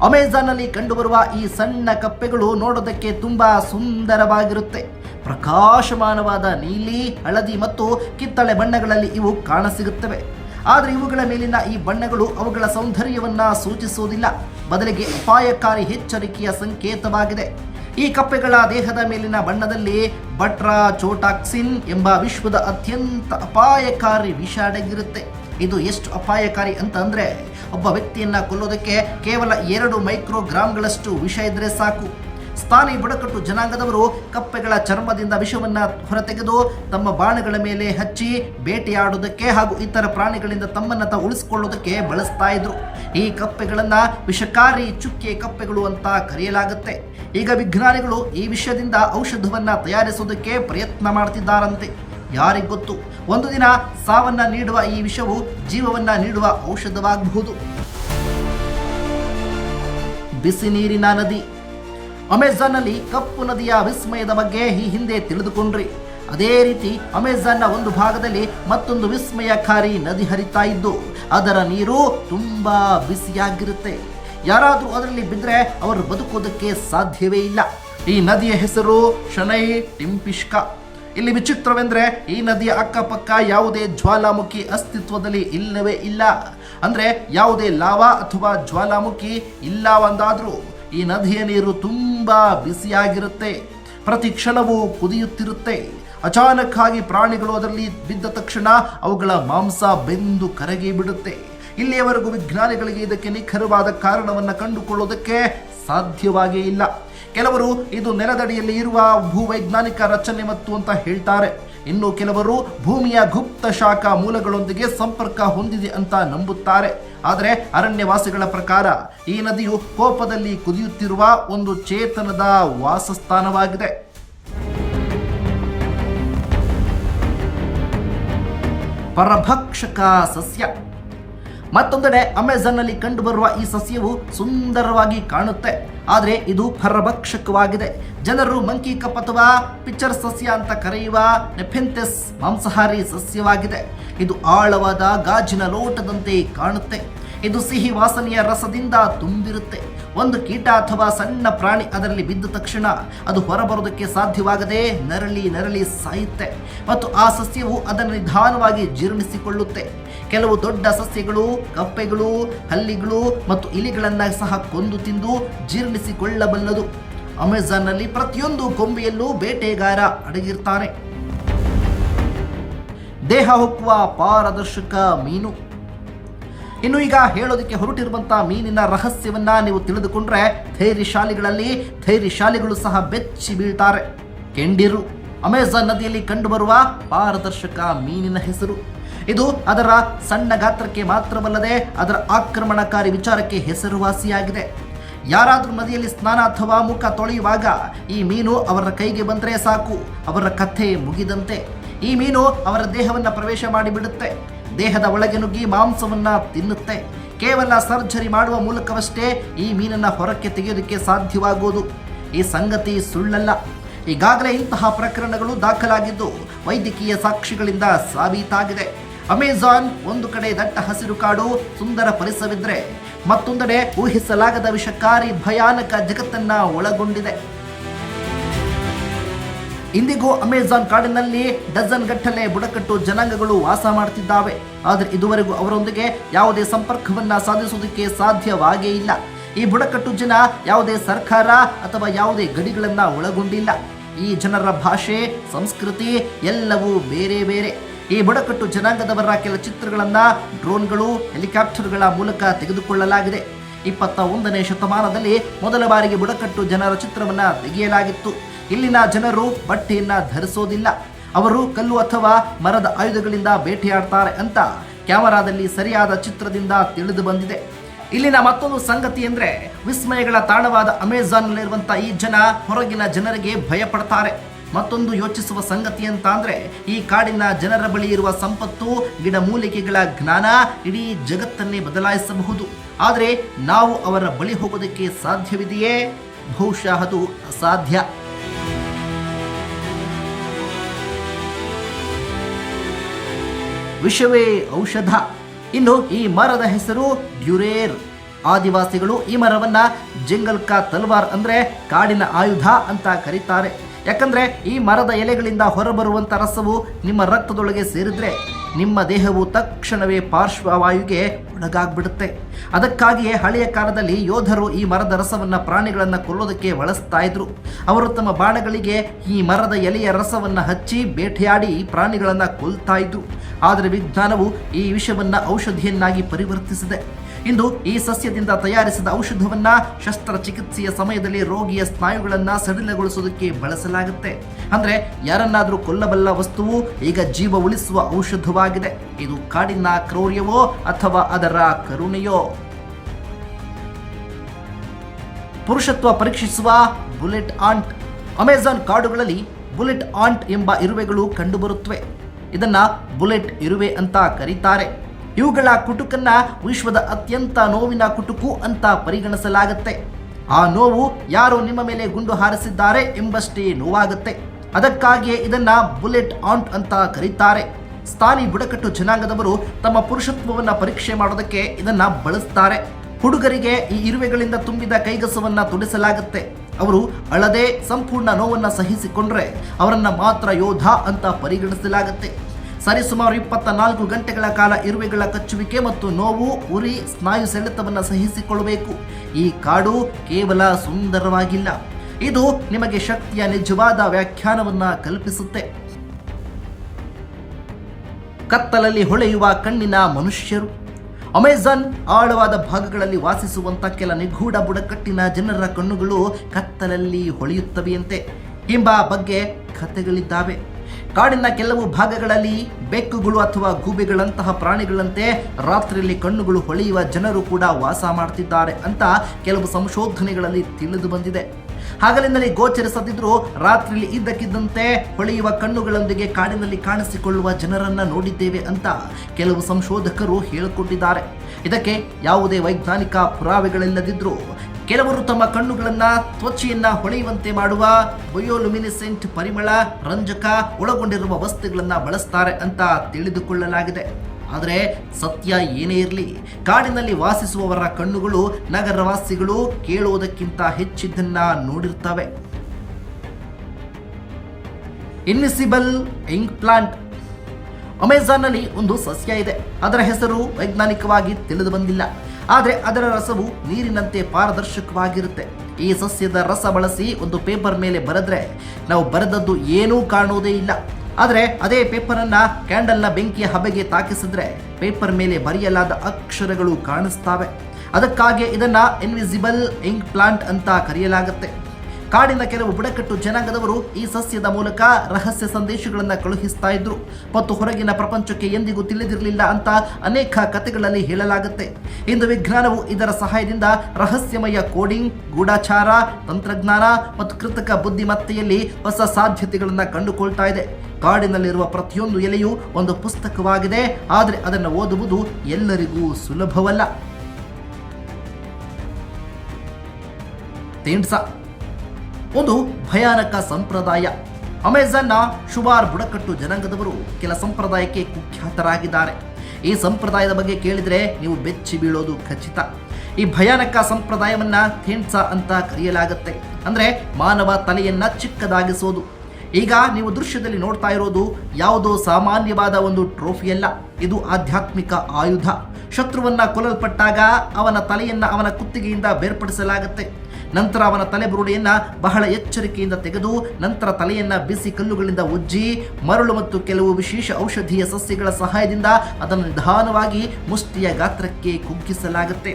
ಅಮೆಜಾನ್ನಲ್ಲಿ ಕಂಡುಬರುವ ಈ ಸಣ್ಣ ಕಪ್ಪೆಗಳು ನೋಡೋದಕ್ಕೆ ತುಂಬಾ ಸುಂದರವಾಗಿರುತ್ತೆ. ಪ್ರಕಾಶಮಾನವಾದ ನೀಲಿ, ಹಳದಿ ಮತ್ತು ಕಿತ್ತಳೆ ಬಣ್ಣಗಳಲ್ಲಿ ಇವು ಕಾಣಸಿಗುತ್ತವೆ. ಆದರೆ ಇವುಗಳ ಮೇಲಿನ ಈ ಬಣ್ಣಗಳು ಅವುಗಳ ಸೌಂದರ್ಯವನ್ನ ಸೂಚಿಸುವುದಿಲ್ಲ. ಬದಲಿಗೆ ಅಪಾಯಕಾರಿ ಎಚ್ಚರಿಕೆಯ ಸಂಕೇತವಾಗಿದೆ. ಈ ಕಪ್ಪೆಗಳ ದೇಹದ ಮೇಲಿನ ಬಣ್ಣದಲ್ಲಿ ಬಟ್ರಾ ಚೋಟಾಕ್ಸಿನ್ ಎಂಬ ವಿಶ್ವದ ಅತ್ಯಂತ ಅಪಾಯಕಾರಿ ವಿಷ ಅಡಗಿರುತ್ತೆ. ಇದು ಎಷ್ಟು ಅಪಾಯಕಾರಿ ಅಂತಂದ್ರೆ ಒಬ್ಬ ವ್ಯಕ್ತಿಯನ್ನ ಕೊಲ್ಲೋದಕ್ಕೆ ಕೇವಲ ಎರಡು ಮೈಕ್ರೋಗ್ರಾಮ್ಗಳಷ್ಟು ವಿಷ ಇದ್ರೆ ಸಾಕು. ಸ್ಥಾನಿ ಬುಡಕಟ್ಟು ಜನಾಂಗದವರು ಕಪ್ಪೆಗಳ ಚರ್ಮದಿಂದ ವಿಷವನ್ನು ಹೊರತೆಗೆದು ತಮ್ಮ ಬಾಣಗಳ ಮೇಲೆ ಹಚ್ಚಿ ಬೇಟೆಯಾಡುವುದಕ್ಕೆ ಹಾಗೂ ಇತರ ಪ್ರಾಣಿಗಳಿಂದ ತಮ್ಮನ್ನ ತಾವು ಉಳಿಸಿಕೊಳ್ಳುವುದಕ್ಕೆ ಬಳಸ್ತಾ ಇದ್ರು. ಈ ಕಪ್ಪೆಗಳನ್ನು ವಿಷಕಾರಿ ಚುಕ್ಕೆ ಕಪ್ಪೆಗಳು ಅಂತ ಕರೆಯಲಾಗುತ್ತೆ. ಈಗ ವಿಜ್ಞಾನಿಗಳು ಈ ವಿಷಯದಿಂದ ಔಷಧವನ್ನು ತಯಾರಿಸುವುದಕ್ಕೆ ಪ್ರಯತ್ನ ಮಾಡ್ತಿದ್ದಾರಂತೆ. ಯಾರಿಗೆ ಗೊತ್ತು? ಒಂದು ದಿನ ಸಾವನ್ನ ನೀಡುವ ಈ ವಿಷವು ಜೀವವನ್ನ ನೀಡುವ ಔಷಧವಾಗಬಹುದು. ಬಿಸಿ ನೀರಿನ ನದಿ. ಅಮೆಜಾನ್ನಲ್ಲಿ ಕಪ್ಪು ನದಿಯ ವಿಸ್ಮಯದ ಬಗ್ಗೆ ಈ ಹಿಂದೆ ತಿಳಿದುಕೊಂಡ್ರಿ. ಅದೇ ರೀತಿ ಅಮೆಜಾನ್ನ ಒಂದು ಭಾಗದಲ್ಲಿ ಮತ್ತೊಂದು ವಿಸ್ಮಯಕಾರಿ ನದಿ ಹರಿತಾ ಇದ್ದು, ಅದರ ನೀರು ತುಂಬಾ ಬಿಸಿಯಾಗಿರುತ್ತೆ. ಯಾರಾದರೂ ಅದರಲ್ಲಿ ಬಿದ್ದರೆ ಅವರು ಬದುಕೋದಕ್ಕೆ ಸಾಧ್ಯವೇ ಇಲ್ಲ. ಈ ನದಿಯ ಹೆಸರು ಶನೈ ಟಿಂಪಿಷ್ಕ. ಇಲ್ಲಿ ವಿಚಿತ್ರವೆಂದ್ರೆ ಈ ನದಿಯ ಅಕ್ಕಪಕ್ಕ ಯಾವುದೇ ಜ್ವಾಲಾಮುಖಿ ಅಸ್ತಿತ್ವದಲ್ಲಿ ಇಲ್ಲವೇ ಇಲ್ಲ. ಅಂದ್ರೆ ಯಾವುದೇ ಲಾವಾ ಅಥವಾ ಜ್ವಾಲಾಮುಖಿ ಇಲ್ಲ ಒಂದಾದ್ರೂ ಈ ನದಿಯ ನೀರು ತುಂಬ ಬಿಸಿಯಾಗಿರುತ್ತೆ. ಪ್ರತಿ ಕ್ಷಣವೂ ಕುದಿಯುತ್ತಿರುತ್ತೆ. ಅಚಾನಕ್ಕಾಗಿ ಪ್ರಾಣಿಗಳು ಅದರಲ್ಲಿ ಬಿದ್ದ ತಕ್ಷಣ ಅವುಗಳ ಮಾಂಸ ಬೆಂದು ಕರಗಿ ಬಿಡುತ್ತೆ. ಇಲ್ಲಿಯವರೆಗೂ ವಿಜ್ಞಾನಿಗಳಿಗೆ ಇದಕ್ಕೆ ನಿಖರವಾದ ಕಾರಣವನ್ನು ಕಂಡುಕೊಳ್ಳೋದಕ್ಕೆ ಸಾಧ್ಯವಾಗೇ ಇಲ್ಲ. ಕೆಲವರು ಇದು ನೆಲದಡಿಯಲ್ಲಿ ಇರುವ ಭೂವೈಜ್ಞಾನಿಕ ರಚನೆ ಮತ್ತು ಅಂತ ಹೇಳ್ತಾರೆ. ಇನ್ನು ಕೆಲವರು ಭೂಮಿಯ ಗುಪ್ತ ಶಾಖ ಮೂಲಗಳೊಂದಿಗೆ ಸಂಪರ್ಕ ಹೊಂದಿದೆ ಅಂತ ನಂಬುತ್ತಾರೆ. ಆದರೆ ಅರಣ್ಯವಾಸಿಗಳ ಪ್ರಕಾರ ಈ ನದಿಯು ಕೋಪದಲ್ಲಿ ಕುದಿಯುತ್ತಿರುವ ಒಂದು ಚೇತನದ ವಾಸಸ್ಥಾನವಾಗಿದೆ. ಪರಭಕ್ಷಕ ಸಸ್ಯ. ಮತ್ತೊಂದೆಡೆ ಅಮೆಜಾನ್ನಲ್ಲಿ ಕಂಡುಬರುವ ಈ ಸಸ್ಯವು ಸುಂದರವಾಗಿ ಕಾಣುತ್ತೆ. ಆದರೆ ಇದು ಪರಭಕ್ಷಕವಾಗಿದೆ. ಜನರು ಮಂಕಿ ಕಪ್ ಅಥವಾ ಪಿಚ್ಚರ್ ಸಸ್ಯ ಅಂತ ಕರೆಯುವ ನೆಫೆಂಥೆಸ್ ಮಾಂಸಾಹಾರಿ ಸಸ್ಯವಾಗಿದೆ. ಇದು ಆಳವಾದ ಗಾಜಿನ ಲೋಟದಂತೆ ಕಾಣುತ್ತೆ. ಇದು ಸಿಹಿ ವಾಸನೆಯ ರಸದಿಂದ ತುಂಬಿರುತ್ತೆ. ಒಂದು ಕೀಟ ಅಥವಾ ಸಣ್ಣ ಪ್ರಾಣಿ ಅದರಲ್ಲಿ ಬಿದ್ದ ತಕ್ಷಣ ಅದು ಹೊರಬರೋದಕ್ಕೆ ಸಾಧ್ಯವಾಗದೆ ನರಳಿ ನರಳಿ ಸಾಯುತ್ತೆ. ಮತ್ತು ಆ ಸಸ್ಯವು ಅದನ್ನು ನಿಧಾನವಾಗಿ ಜೀರ್ಣಿಸಿಕೊಳ್ಳುತ್ತೆ. ಕೆಲವು ದೊಡ್ಡ ಸಸ್ಯಗಳು, ಕಪ್ಪೆಗಳು, ಹಲ್ಲಿಗಳು ಮತ್ತು ಇಲಿಗಳನ್ನು ಸಹ ಕೊಂದು ತಿಂದು ಜೀರ್ಣಿಸಿಕೊಳ್ಳಬಲ್ಲದು. ಅಮೆಜಾನ್ನಲ್ಲಿ ಪ್ರತಿಯೊಂದು ಕೊಂಬೆಯಲ್ಲೂ ಬೇಟೆಗಾರ ಅಡಗಿರ್ತಾನೆ. ದೇಹ ಹೊಕ್ಕುವ ಪಾರದರ್ಶಕ ಮೀನು. ಇನ್ನು ಈಗ ಹೇಳೋದಕ್ಕೆ ಹೊರಟಿರುವಂತಹ ಮೀನಿನ ರಹಸ್ಯವನ್ನ ನೀವು ತಿಳಿದುಕೊಂಡ್ರೆ ಧೈರ್ಯಶಾಲಿಗಳಲ್ಲಿ ಧೈರ್ಯಶಾಲಿಗಳು ಸಹ ಬೆಚ್ಚಿ ಬೀಳ್ತಾರೆ. ಕೆಂಡಿರು, ಅಮೆಜಾನ್ ನದಿಯಲ್ಲಿ ಕಂಡುಬರುವ ಪಾರದರ್ಶಕ ಮೀನಿನ ಹೆಸರು. ಇದು ಅದರ ಸಣ್ಣ ಗಾತ್ರಕ್ಕೆ ಮಾತ್ರವಲ್ಲದೆ ಅದರ ಆಕ್ರಮಣಕಾರಿ ವಿಚಾರಕ್ಕೆ ಹೆಸರುವಾಸಿಯಾಗಿದೆ. ಯಾರಾದರೂ ನದಿಯಲ್ಲಿ ಸ್ನಾನ ಅಥವಾ ಮುಖ ತೊಳೆಯುವಾಗ ಈ ಮೀನು ಅವರ ಕೈಗೆ ಬಂದರೆ ಸಾಕು, ಅವರ ಕಥೆ ಮುಗಿದಂತೆ. ಈ ಮೀನು ಅವರ ದೇಹವನ್ನು ಪ್ರವೇಶ ಮಾಡಿಬಿಡುತ್ತೆ. ದೇಹದ ಒಳಗೆ ನುಗ್ಗಿ ಮಾಂಸವನ್ನ ತಿನ್ನುತ್ತೆ. ಕೇವಲ ಸರ್ಜರಿ ಮಾಡುವ ಮೂಲಕವಷ್ಟೇ ಈ ಮೀನನ್ನ ಹೊರಕ್ಕೆ ತೆಗೆಯೋದಕ್ಕೆ ಸಾಧ್ಯವಾಗುವುದು ಈ ಸಂಗತಿ ಸುಳ್ಳಲ್ಲ. ಈಗಾಗಲೇ ಇಂತಹ ಪ್ರಕರಣಗಳು ದಾಖಲಾಗಿದ್ದು ವೈದ್ಯಕೀಯ ಸಾಕ್ಷಿಗಳಿಂದ ಸಾಬೀತಾಗಿದೆ. ಅಮೆಜಾನ್ ಒಂದು ಕಡೆ ದಟ್ಟ ಹಸಿರು ಕಾಡು ಸುಂದರ ಪರಿಸರವಿದ್ರೆ ಮತ್ತೊಂದೆಡೆ ಊಹಿಸಲಾಗದ ವಿಷಕಾರಿ ಭಯಾನಕ ಜಗತ್ತನ್ನ ಒಳಗೊಂಡಿದೆ. ಇಂದಿಗೂ ಅಮೆಜಾನ್ ಕಾಡಿನಲ್ಲಿ ಡಜನ್ ಗಟ್ಟಲೆ ಬುಡಕಟ್ಟು ಜನಾಂಗಗಳು ವಾಸ ಮಾಡ್ತಿದ್ದಾವೆ ಆದರೆ ಇದುವರೆಗೂ ಅವರೊಂದಿಗೆ ಯಾವುದೇ ಸಂಪರ್ಕವನ್ನ ಸಾಧಿಸುವುದಕ್ಕೆ ಸಾಧ್ಯವಾಗೇ ಇಲ್ಲ. ಈ ಬುಡಕಟ್ಟು ಜನ ಯಾವುದೇ ಸರ್ಕಾರ ಅಥವಾ ಯಾವುದೇ ಗಡಿಗಳನ್ನ ಒಳಗೊಂಡಿಲ್ಲ. ಈ ಜನರ ಭಾಷೆ, ಸಂಸ್ಕೃತಿ ಎಲ್ಲವೂ ಬೇರೆ ಬೇರೆ. ಈ ಬುಡಕಟ್ಟು ಜನಾಂಗದವರ ಕೆಲ ಚಿತ್ರಗಳನ್ನ ಡ್ರೋನ್ಗಳು, ಹೆಲಿಕಾಪ್ಟರ್ಗಳ ಮೂಲಕ ತೆಗೆದುಕೊಳ್ಳಲಾಗಿದೆ. ಇಪ್ಪತ್ತ ಒಂದನೇ ಶತಮಾನದಲ್ಲಿ ಮೊದಲ ಬಾರಿಗೆ ಬುಡಕಟ್ಟು ಜನರ ಚಿತ್ರವನ್ನ ತೆಗೆಯಲಾಗಿತ್ತು. ಇಲ್ಲಿನ ಜನರು ಬಟ್ಟೆಯನ್ನ ಧರಿಸೋದಿಲ್ಲ. ಅವರು ಕಲ್ಲು ಅಥವಾ ಮರದ ಆಯುಧಗಳಿಂದ ಬೇಟೆಯಾಡ್ತಾರೆ ಅಂತ ಕ್ಯಾಮರಾದಲ್ಲಿ ಸರಿಯಾದ ಚಿತ್ರದಿಂದ ತಿಳಿದು ಬಂದಿದೆ. ಇಲ್ಲಿನ ಮತ್ತೊಂದು ಸಂಗತಿ ಅಂದ್ರೆ ವಿಸ್ಮಯಗಳ ತಾಣವಾದ ಅಮೆಜಾನ್ನಲ್ಲಿರುವಂಥ ಈ ಜನ ಹೊರಗಿನ ಜನರಿಗೆ ಭಯ ಪಡ್ತಾರೆ ಮತ್ತೊಂದು ಯೋಚಿಸುವ ಸಂಗತಿ ಅಂತ ಅಂದ್ರೆ ಈ ಕಾಡಿನ ಜನರ ಬಳಿ ಇರುವ ಸಂಪತ್ತು ಗಿಡಮೂಲಿಕೆಗಳ ಜ್ಞಾನ ಇಡೀ ಜಗತ್ತನ್ನೇ ಬದಲಾಯಿಸಬಹುದು. ಆದರೆ ನಾವು ಅವರ ಬಳಿ ಹೋಗೋದಕ್ಕೆ ಸಾಧ್ಯವಿದೆಯೇ? ಬಹುಶಃ ಅದು ಅಸಾಧ್ಯ. ವಿಷವೇ ಔಷಧ. ಇನ್ನು ಈ ಮರದ ಹೆಸರು ಡ್ಯುರೇರ್. ಆದಿವಾಸಿಗಳು ಈ ಮರವನ್ನ ಜಂಗಲ್ ಕಾ ತಲ್ವಾರ್ ಅಂದ್ರೆ ಕಾಡಿನ ಆಯುಧ ಅಂತ ಕರೀತಾರೆ. ಯಾಕಂದ್ರೆ ಈ ಮರದ ಎಲೆಗಳಿಂದ ಹೊರಬರುವಂತ ರಸವು ನಿಮ್ಮ ರಕ್ತದೊಳಗೆ ಸೇರಿದ್ರೆ ನಿಮ್ಮ ದೇಹವು ತಕ್ಷಣವೇ ಪಾರ್ಶ್ವವಾಯುಗೆ ಒಳಗಾಗ್ಬಿಡುತ್ತೆ ಅದಕ್ಕಾಗಿಯೇ ಹಳೆಯ ಕಾಲದಲ್ಲಿ ಯೋಧರು ಈ ಮರದ ರಸವನ್ನು ಪ್ರಾಣಿಗಳನ್ನು ಕೊಲ್ಲೋದಕ್ಕೆ ಬಳಸ್ತಾ ಇದ್ರು. ಅವರು ತಮ್ಮ ಬಾಣಗಳಿಗೆ ಈ ಮರದ ಎಲೆಯ ರಸವನ್ನು ಹಚ್ಚಿ ಬೇಟೆಯಾಡಿ ಪ್ರಾಣಿಗಳನ್ನು ಕೊಲ್ತಾ ಇದ್ರು. ಆದರೆ ವಿಜ್ಞಾನವು ಈ ವಿಷವನ್ನು ಔಷಧಿಯನ್ನಾಗಿ ಪರಿವರ್ತಿಸಿದೆ. ಇಂದು ಈ ಸಸ್ಯದಿಂದ ತಯಾರಿಸಿದ ಔಷಧವನ್ನು ಶಸ್ತ್ರಚಿಕಿತ್ಸೆಯ ಸಮಯದಲ್ಲಿ ರೋಗಿಯ ಸ್ನಾಯುಗಳನ್ನು ಸಡಿಲಗೊಳಿಸೋದಕ್ಕೆ ಬಳಸಲಾಗುತ್ತೆ. ಅಂದರೆ ಯಾರನ್ನಾದರೂ ಕೊಲ್ಲಬಲ್ಲ ವಸ್ತುವು ಈಗ ಜೀವ ಉಳಿಸುವ ಔಷಧವಾಗಿದೆ ಇದು ಕಾಡಿನ ಕ್ರೌರ್ಯವೋ ಅಥವಾ ಅದರ ಕರುಣೆಯೋ? ಪುರುಷತ್ವ ಪರೀಕ್ಷಿಸುವ ಬುಲೆಟ್ ಆಂಟ್. ಅಮೆಜಾನ್ ಕಾಡುಗಳಲ್ಲಿ ಬುಲೆಟ್ ಆಂಟ್ ಎಂಬ ಇರುವೆಗಳು ಕಂಡುಬರುತ್ತವೆ. ಇದನ್ನ ಬುಲೆಟ್ ಇರುವೆ ಅಂತ ಕರೀತಾರೆ. ಇವುಗಳ ಕುಟುಕನ್ನ ವಿಶ್ವದ ಅತ್ಯಂತ ನೋವಿನ ಕುಟುಕು ಅಂತ ಪರಿಗಣಿಸಲಾಗುತ್ತೆ. ಆ ನೋವು ಯಾರು ನಿಮ್ಮ ಮೇಲೆ ಗುಂಡು ಹಾರಿಸಿದ್ದಾರೆ ಎಂಬಷ್ಟೇ ನೋವಾಗುತ್ತೆ. ಅದಕ್ಕಾಗಿಯೇ ಇದನ್ನ ಬುಲೆಟ್ ಆಂಟ್ ಅಂತ ಕರೀತಾರೆ. ಸ್ಥಾನಿ ಬುಡಕಟ್ಟು ಜನಾಂಗದವರು ತಮ್ಮ ಪುರುಷತ್ವವನ್ನ ಪರೀಕ್ಷೆ ಮಾಡೋದಕ್ಕೆ ಇದನ್ನ ಬಳಸ್ತಾರೆ. ಹುಡುಗರಿಗೆ ಈ ಇರುವೆಗಳಿಂದ ತುಂಬಿದ ಕೈಗಸವನ್ನ ತುಡಿಸಲಾಗುತ್ತೆ. ಅವರು ಅಳದೆ ಸಂಪೂರ್ಣ ನೋವನ್ನ ಸಹಿಸಿಕೊಂಡ್ರೆ ಅವರನ್ನ ಮಾತ್ರ ಯೋಧ ಅಂತ ಪರಿಗಣಿಸಲಾಗುತ್ತೆ. ಸರಿಸುಮಾರು ಇಪ್ಪತ್ತ ನಾಲ್ಕು ಗಂಟೆಗಳ ಕಾಲ ಇರುವೆಗಳ ಕಚ್ಚುವಿಕೆ ಮತ್ತು ನೋವು ಉರಿ ಸ್ನಾಯು ಸೆಳೆತವನ್ನು ಸಹಿಸಿಕೊಳ್ಳಬೇಕು. ಈ ಕಾಡು ಕೇವಲ ಸುಂದರವಾಗಿಲ್ಲ. ಇದು ನಿಮಗೆ ಶಕ್ತಿಯ ನಿಜವಾದ ವ್ಯಾಖ್ಯಾನವನ್ನು ಕಲ್ಪಿಸುತ್ತೆ. ಕತ್ತಲಲ್ಲಿ ಹೊಳೆಯುವ ಕಣ್ಣಿನ ಮನುಷ್ಯರು. ಅಮೆಜಾನ್ ಆಳವಾದ ಭಾಗಗಳಲ್ಲಿ ವಾಸಿಸುವಂಥ ಕೆಲ ನಿಗೂಢ ಬುಡಕಟ್ಟಿನ ಜನರ ಕಣ್ಣುಗಳು ಕತ್ತಲಲ್ಲಿ ಹೊಳೆಯುತ್ತವೆಯಂತೆ ಎಂಬ ಬಗ್ಗೆ ಕಥೆಗಳಿದ್ದಾವೆ. ಕಾಡಿನ ಕೆಲವು ಭಾಗಗಳಲ್ಲಿ ಬೆಕ್ಕುಗಳು ಅಥವಾ ಗೂಬೆಗಳಂತಹ ಪ್ರಾಣಿಗಳಂತೆ ರಾತ್ರಿಯಲ್ಲಿ ಕಣ್ಣುಗಳು ಹೊಳೆಯುವ ಜನರು ಕೂಡ ವಾಸ ಮಾಡ್ತಿದ್ದಾರೆ ಅಂತ ಕೆಲವು ಸಂಶೋಧನೆಗಳಲ್ಲಿ ತಿಳಿದು ಬಂದಿದೆ. ಹಗಲಿನಲ್ಲಿ ಗೋಚರಿಸದಿದ್ರೂ ರಾತ್ರಿಯಲ್ಲಿ ಇದ್ದಕ್ಕಿದ್ದಂತೆ ಹೊಳೆಯುವ ಕಣ್ಣುಗಳೊಂದಿಗೆ ಕಾಡಿನಲ್ಲಿ ಕಾಣಿಸಿಕೊಳ್ಳುವ ಜನರನ್ನ ನೋಡಿದ್ದೇವೆ ಅಂತ ಕೆಲವು ಸಂಶೋಧಕರು ಹೇಳಿಕೊಂಡಿದ್ದಾರೆ ಇದಕ್ಕೆ ಯಾವುದೇ ವೈಜ್ಞಾನಿಕ ಪುರಾವೆಗಳಿಲ್ಲದಿದ್ರೂ ಕೆಲವರು ತಮ್ಮ ಕಣ್ಣುಗಳನ್ನು ತ್ವಚೆಯನ್ನು ಹೊಳೆಯುವಂತೆ ಮಾಡುವ ಬಯೋಲುಮಿನಿಸೆಂಟ್ ಪರಿಮಳ ರಂಜಕ ಒಳಗೊಂಡಿರುವ ವಸ್ತುಗಳನ್ನ ಬಳಸ್ತಾರೆ ಅಂತ ತಿಳಿದುಕೊಳ್ಳಲಾಗಿದೆ. ಆದರೆ ಸತ್ಯ ಏನೇ ಇರಲಿ, ಕಾಡಿನಲ್ಲಿ ವಾಸಿಸುವವರ ಕಣ್ಣುಗಳು ನಗರವಾಸಿಗಳು ಕೇಳುವುದಕ್ಕಿಂತ ಹೆಚ್ಚಿದ್ದನ್ನ ನೋಡಿರ್ತವೆ. ಇನ್ವಿಸಿಬಲ್ ಇಂಕ್ ಪ್ಲಾಂಟ್ ಅಮೆಜಾನ್ನಲ್ಲಿ ಒಂದು ಸಸ್ಯ ಇದೆ. ಅದರ ಹೆಸರು ವೈಜ್ಞಾನಿಕವಾಗಿ ತಿಳಿದು ಬಂದಿಲ್ಲ. ಆದರೆ ಅದರ ರಸವು ನೀರಿನಂತೆ ಪಾರದರ್ಶಕವಾಗಿರುತ್ತೆ. ಈ ಸಸ್ಯದ ರಸ ಬಳಸಿ ಒಂದು ಪೇಪರ್ ಮೇಲೆ ಬರೆದ್ರೆ ನಾವು ಬರೆದದ್ದು ಏನೂ ಕಾಣುವುದೇ ಇಲ್ಲ. ಆದರೆ ಅದೇ ಪೇಪರನ್ನು ಕ್ಯಾಂಡಲ್ನ ಬೆಂಕಿಯ ಹಬೆಗೆ ತಾಕಿಸಿದ್ರೆ ಪೇಪರ್ ಮೇಲೆ ಬರೆಯಲಾದ ಅಕ್ಷರಗಳು ಕಾಣಿಸ್ತವೆ. ಅದಕ್ಕಾಗಿ ಇದನ್ನು ಇನ್ವಿಸಿಬಲ್ ಇಂಕ್ ಪ್ಲಾಂಟ್ ಅಂತ ಕರೆಯಲಾಗುತ್ತೆ. ಕಾಡಿನ ಕೆಲವು ಬುಡಕಟ್ಟು ಜನಾಂಗದವರು ಈ ಸಸ್ಯದ ಮೂಲಕ ರಹಸ್ಯ ಸಂದೇಶಗಳನ್ನು ಕಳುಹಿಸ್ತಾ ಇದ್ರು. ಮತ್ತು ಹೊರಗಿನ ಪ್ರಪಂಚಕ್ಕೆ ಎಂದಿಗೂ ತಿಳಿದಿರಲಿಲ್ಲ ಅಂತ ಅನೇಕ ಕಥೆಗಳಲ್ಲಿ ಹೇಳಲಾಗುತ್ತೆ. ಇಂದು ವಿಜ್ಞಾನವು ಇದರ ಸಹಾಯದಿಂದ ರಹಸ್ಯಮಯ ಕೋಡಿಂಗ್, ಗೂಢಾಚಾರ, ತಂತ್ರಜ್ಞಾನ ಮತ್ತು ಕೃತಕ ಬುದ್ಧಿಮತ್ತೆಯಲ್ಲಿ ಹೊಸ ಸಾಧ್ಯತೆಗಳನ್ನು ಕಂಡುಕೊಳ್ತಾ ಇದೆ. ಕಾಡಿನಲ್ಲಿರುವ ಪ್ರತಿಯೊಂದು ಎಲೆಯೂ ಒಂದು ಪುಸ್ತಕವಾಗಿದೆ, ಆದರೆ ಅದನ್ನು ಓದುವುದು ಎಲ್ಲರಿಗೂ ಸುಲಭವಲ್ಲ. ಒಂದು ಭಯಾನಕ ಸಂಪ್ರದಾಯ. ಅಮೆಜಾನ್ನ ಶುಬಾರ್ ಬುಡಕಟ್ಟು ಜನಾಂಗದವರು ಕೆಲ ಸಂಪ್ರದಾಯಕ್ಕೆ ಕುಖ್ಯಾತರಾಗಿದ್ದಾರೆ. ಈ ಸಂಪ್ರದಾಯದ ಬಗ್ಗೆ ಕೇಳಿದರೆ ನೀವು ಬೆಚ್ಚಿ ಬೀಳೋದು ಖಚಿತ. ಈ ಭಯಾನಕ ಸಂಪ್ರದಾಯವನ್ನ ಥೇನ್ಸಾ ಅಂತ ಕರೆಯಲಾಗುತ್ತೆ. ಅಂದ್ರೆ ಮಾನವ ತಲೆಯನ್ನು ಚಿಕ್ಕದಾಗಿಸೋದು. ಈಗ ನೀವು ದೃಶ್ಯದಲ್ಲಿ ನೋಡ್ತಾ ಇರೋದು ಯಾವುದೋ ಸಾಮಾನ್ಯವಾದ ಒಂದು ಟ್ರೋಫಿಯಲ್ಲ ಇದು ಆಧ್ಯಾತ್ಮಿಕ ಆಯುಧ. ಶತ್ರುವನ್ನ ಕೊಲ್ಲಲ್ಪಟ್ಟಾಗ ಅವನ ತಲೆಯನ್ನು ಅವನ ಕುತ್ತಿಗೆಯಿಂದ ಬೇರ್ಪಡಿಸಲಾಗುತ್ತೆ. ನಂತರ ಅವನ ತಲೆಬುರುಡೆಯನ್ನ ಬಹಳ ಎಚ್ಚರಿಕೆಯಿಂದ ತೆಗೆದು ನಂತರ ತಲೆಯನ್ನು ಬಿಸಿ ಕಲ್ಲುಗಳಿಂದ ಉಜ್ಜಿ ಮರಳು ಮತ್ತು ಕೆಲವು ವಿಶೇಷ ಔಷಧೀಯ ಸಸ್ಯಗಳ ಸಹಾಯದಿಂದ ಅದನ್ನು ನಿಧಾನವಾಗಿ ಮುಷ್ಟಿಯ ಗಾತ್ರಕ್ಕೆ ಕುಗ್ಗಿಸಲಾಗುತ್ತೆ.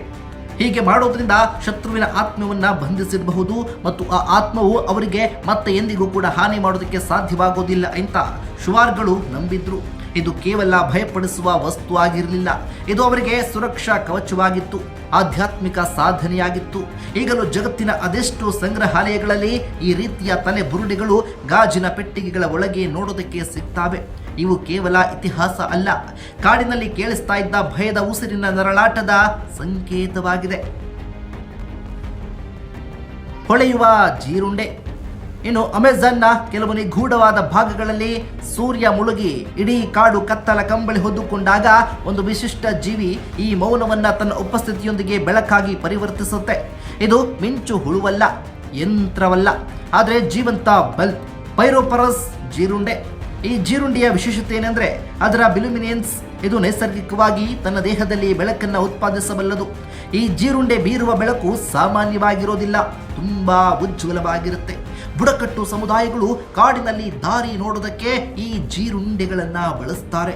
ಹೀಗೆ ಮಾಡೋದ್ರಿಂದ ಶತ್ರುವಿನ ಆತ್ಮವನ್ನ ಬಂಧಿಸಿರಬಹುದು ಮತ್ತು ಆ ಆತ್ಮವು ಅವರಿಗೆ ಮತ್ತೆ ಎಂದಿಗೂ ಕೂಡ ಹಾನಿ ಮಾಡೋದಕ್ಕೆ ಸಾಧ್ಯವಾಗೋದಿಲ್ಲ ಅಂತ ಶುವಾರ್ಗಳು ನಂಬಿದ್ರು. ಇದು ಕೇವಲ ಭಯಪಡಿಸುವ ವಸ್ತು ಆಗಿರಲಿಲ್ಲ. ಇದು ಅವರಿಗೆ ಸುರಕ್ಷಾ ಕವಚವಾಗಿತ್ತು, ಆಧ್ಯಾತ್ಮಿಕ ಸಾಧನೆಯಾಗಿತ್ತು. ಈಗಲೂ ಜಗತ್ತಿನ ಅದೆಷ್ಟು ಸಂಗ್ರಹಾಲಯಗಳಲ್ಲಿ ಈ ರೀತಿಯ ತಲೆ ಬುರುಡೆಗಳು ಗಾಜಿನ ಪೆಟ್ಟಿಗೆಗಳ ಒಳಗೆ ನೋಡೋದಕ್ಕೆ ಸಿಗ್ತಾವೆ. ಇವು ಕೇವಲ ಇತಿಹಾಸ ಅಲ್ಲ. ಕಾಡಿನಲ್ಲಿ ಕೇಳಿಸ್ತಾ ಇದ್ದ ಭಯದ ಉಸಿರಿನ ನರಳಾಟದ ಸಂಕೇತವಾಗಿದೆ. ಹೊಳೆಯುವ ಜೀರುಂಡೆ. ಇನ್ನು ಅಮೆಜಾನ್ನ ಕೆಲವು ನಿಗೂಢವಾದ ಭಾಗಗಳಲ್ಲಿ ಸೂರ್ಯ ಮುಳುಗಿ ಇಡೀ ಕಾಡು ಕತ್ತಲ ಕಂಬಳಿ ಹೊದ್ದುಕೊಂಡಾಗ ಒಂದು ವಿಶಿಷ್ಟ ಜೀವಿ ಈ ಮೌನವನ್ನ ತನ್ನ ಉಪಸ್ಥಿತಿಯೊಂದಿಗೆ ಬೆಳಕಾಗಿ ಪರಿವರ್ತಿಸುತ್ತೆ. ಇದು ಮಿಂಚು ಹುಳುವಲ್ಲ, ಯಂತ್ರವಲ್ಲ. ಆದರೆ ಜೀವಂತ ಬಲ್ ಪೈರೋಪರಸ್ ಜೀರುಂಡೆ. ಈ ಜೀರುಂಡೆಯ ವಿಶೇಷತೆ ಏನೆಂದರೆ ಅದರ ಬಿಲುಮಿನಿಯನ್ಸ್, ಇದು ನೈಸರ್ಗಿಕವಾಗಿ ತನ್ನ ದೇಹದಲ್ಲಿ ಬೆಳಕನ್ನು ಉತ್ಪಾದಿಸಬಲ್ಲದು. ಈ ಜೀರುಂಡೆ ಬೀರುವ ಬೆಳಕು ಸಾಮಾನ್ಯವಾಗಿರೋದಿಲ್ಲ, ತುಂಬ ಉಜ್ವಲವಾಗಿರುತ್ತೆ. ಬುಡಕಟ್ಟು ಸಮುದಾಯಗಳು ಕಾಡಿನಲ್ಲಿ ದಾರಿ ನೋಡೋದಕ್ಕೆ ಈ ಜೀರುಂಡೆಗಳನ್ನು ಬಳಸ್ತಾರೆ.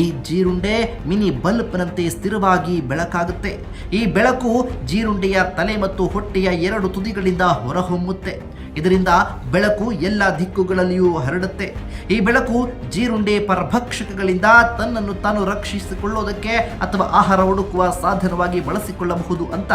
ಈ ಜೀರುಂಡೆ ಮಿನಿ ಬಲ್ಬ್ನಂತೆ ಸ್ಥಿರವಾಗಿ ಬೆಳಕಾಗುತ್ತೆ. ಈ ಬೆಳಕು ಜೀರುಂಡೆಯ ತಲೆ ಮತ್ತು ಹೊಟ್ಟೆಯ ಎರಡು ತುದಿಗಳಿಂದ ಹೊರಹೊಮ್ಮುತ್ತೆ. ಇದರಿಂದ ಬೆಳಕು ಎಲ್ಲ ದಿಕ್ಕುಗಳಲ್ಲಿಯೂ ಹರಡುತ್ತೆ. ಈ ಬೆಳಕು ಜೀರುಂಡೆ ಪರಭಕ್ಷಕಗಳಿಂದ ತನ್ನನ್ನು ತಾನು ರಕ್ಷಿಸಿಕೊಳ್ಳೋದಕ್ಕೆ ಅಥವಾ ಆಹಾರ ಹುಡುಕುವ ಸಾಧನವಾಗಿ ಬಳಸಿಕೊಳ್ಳಬಹುದು ಅಂತ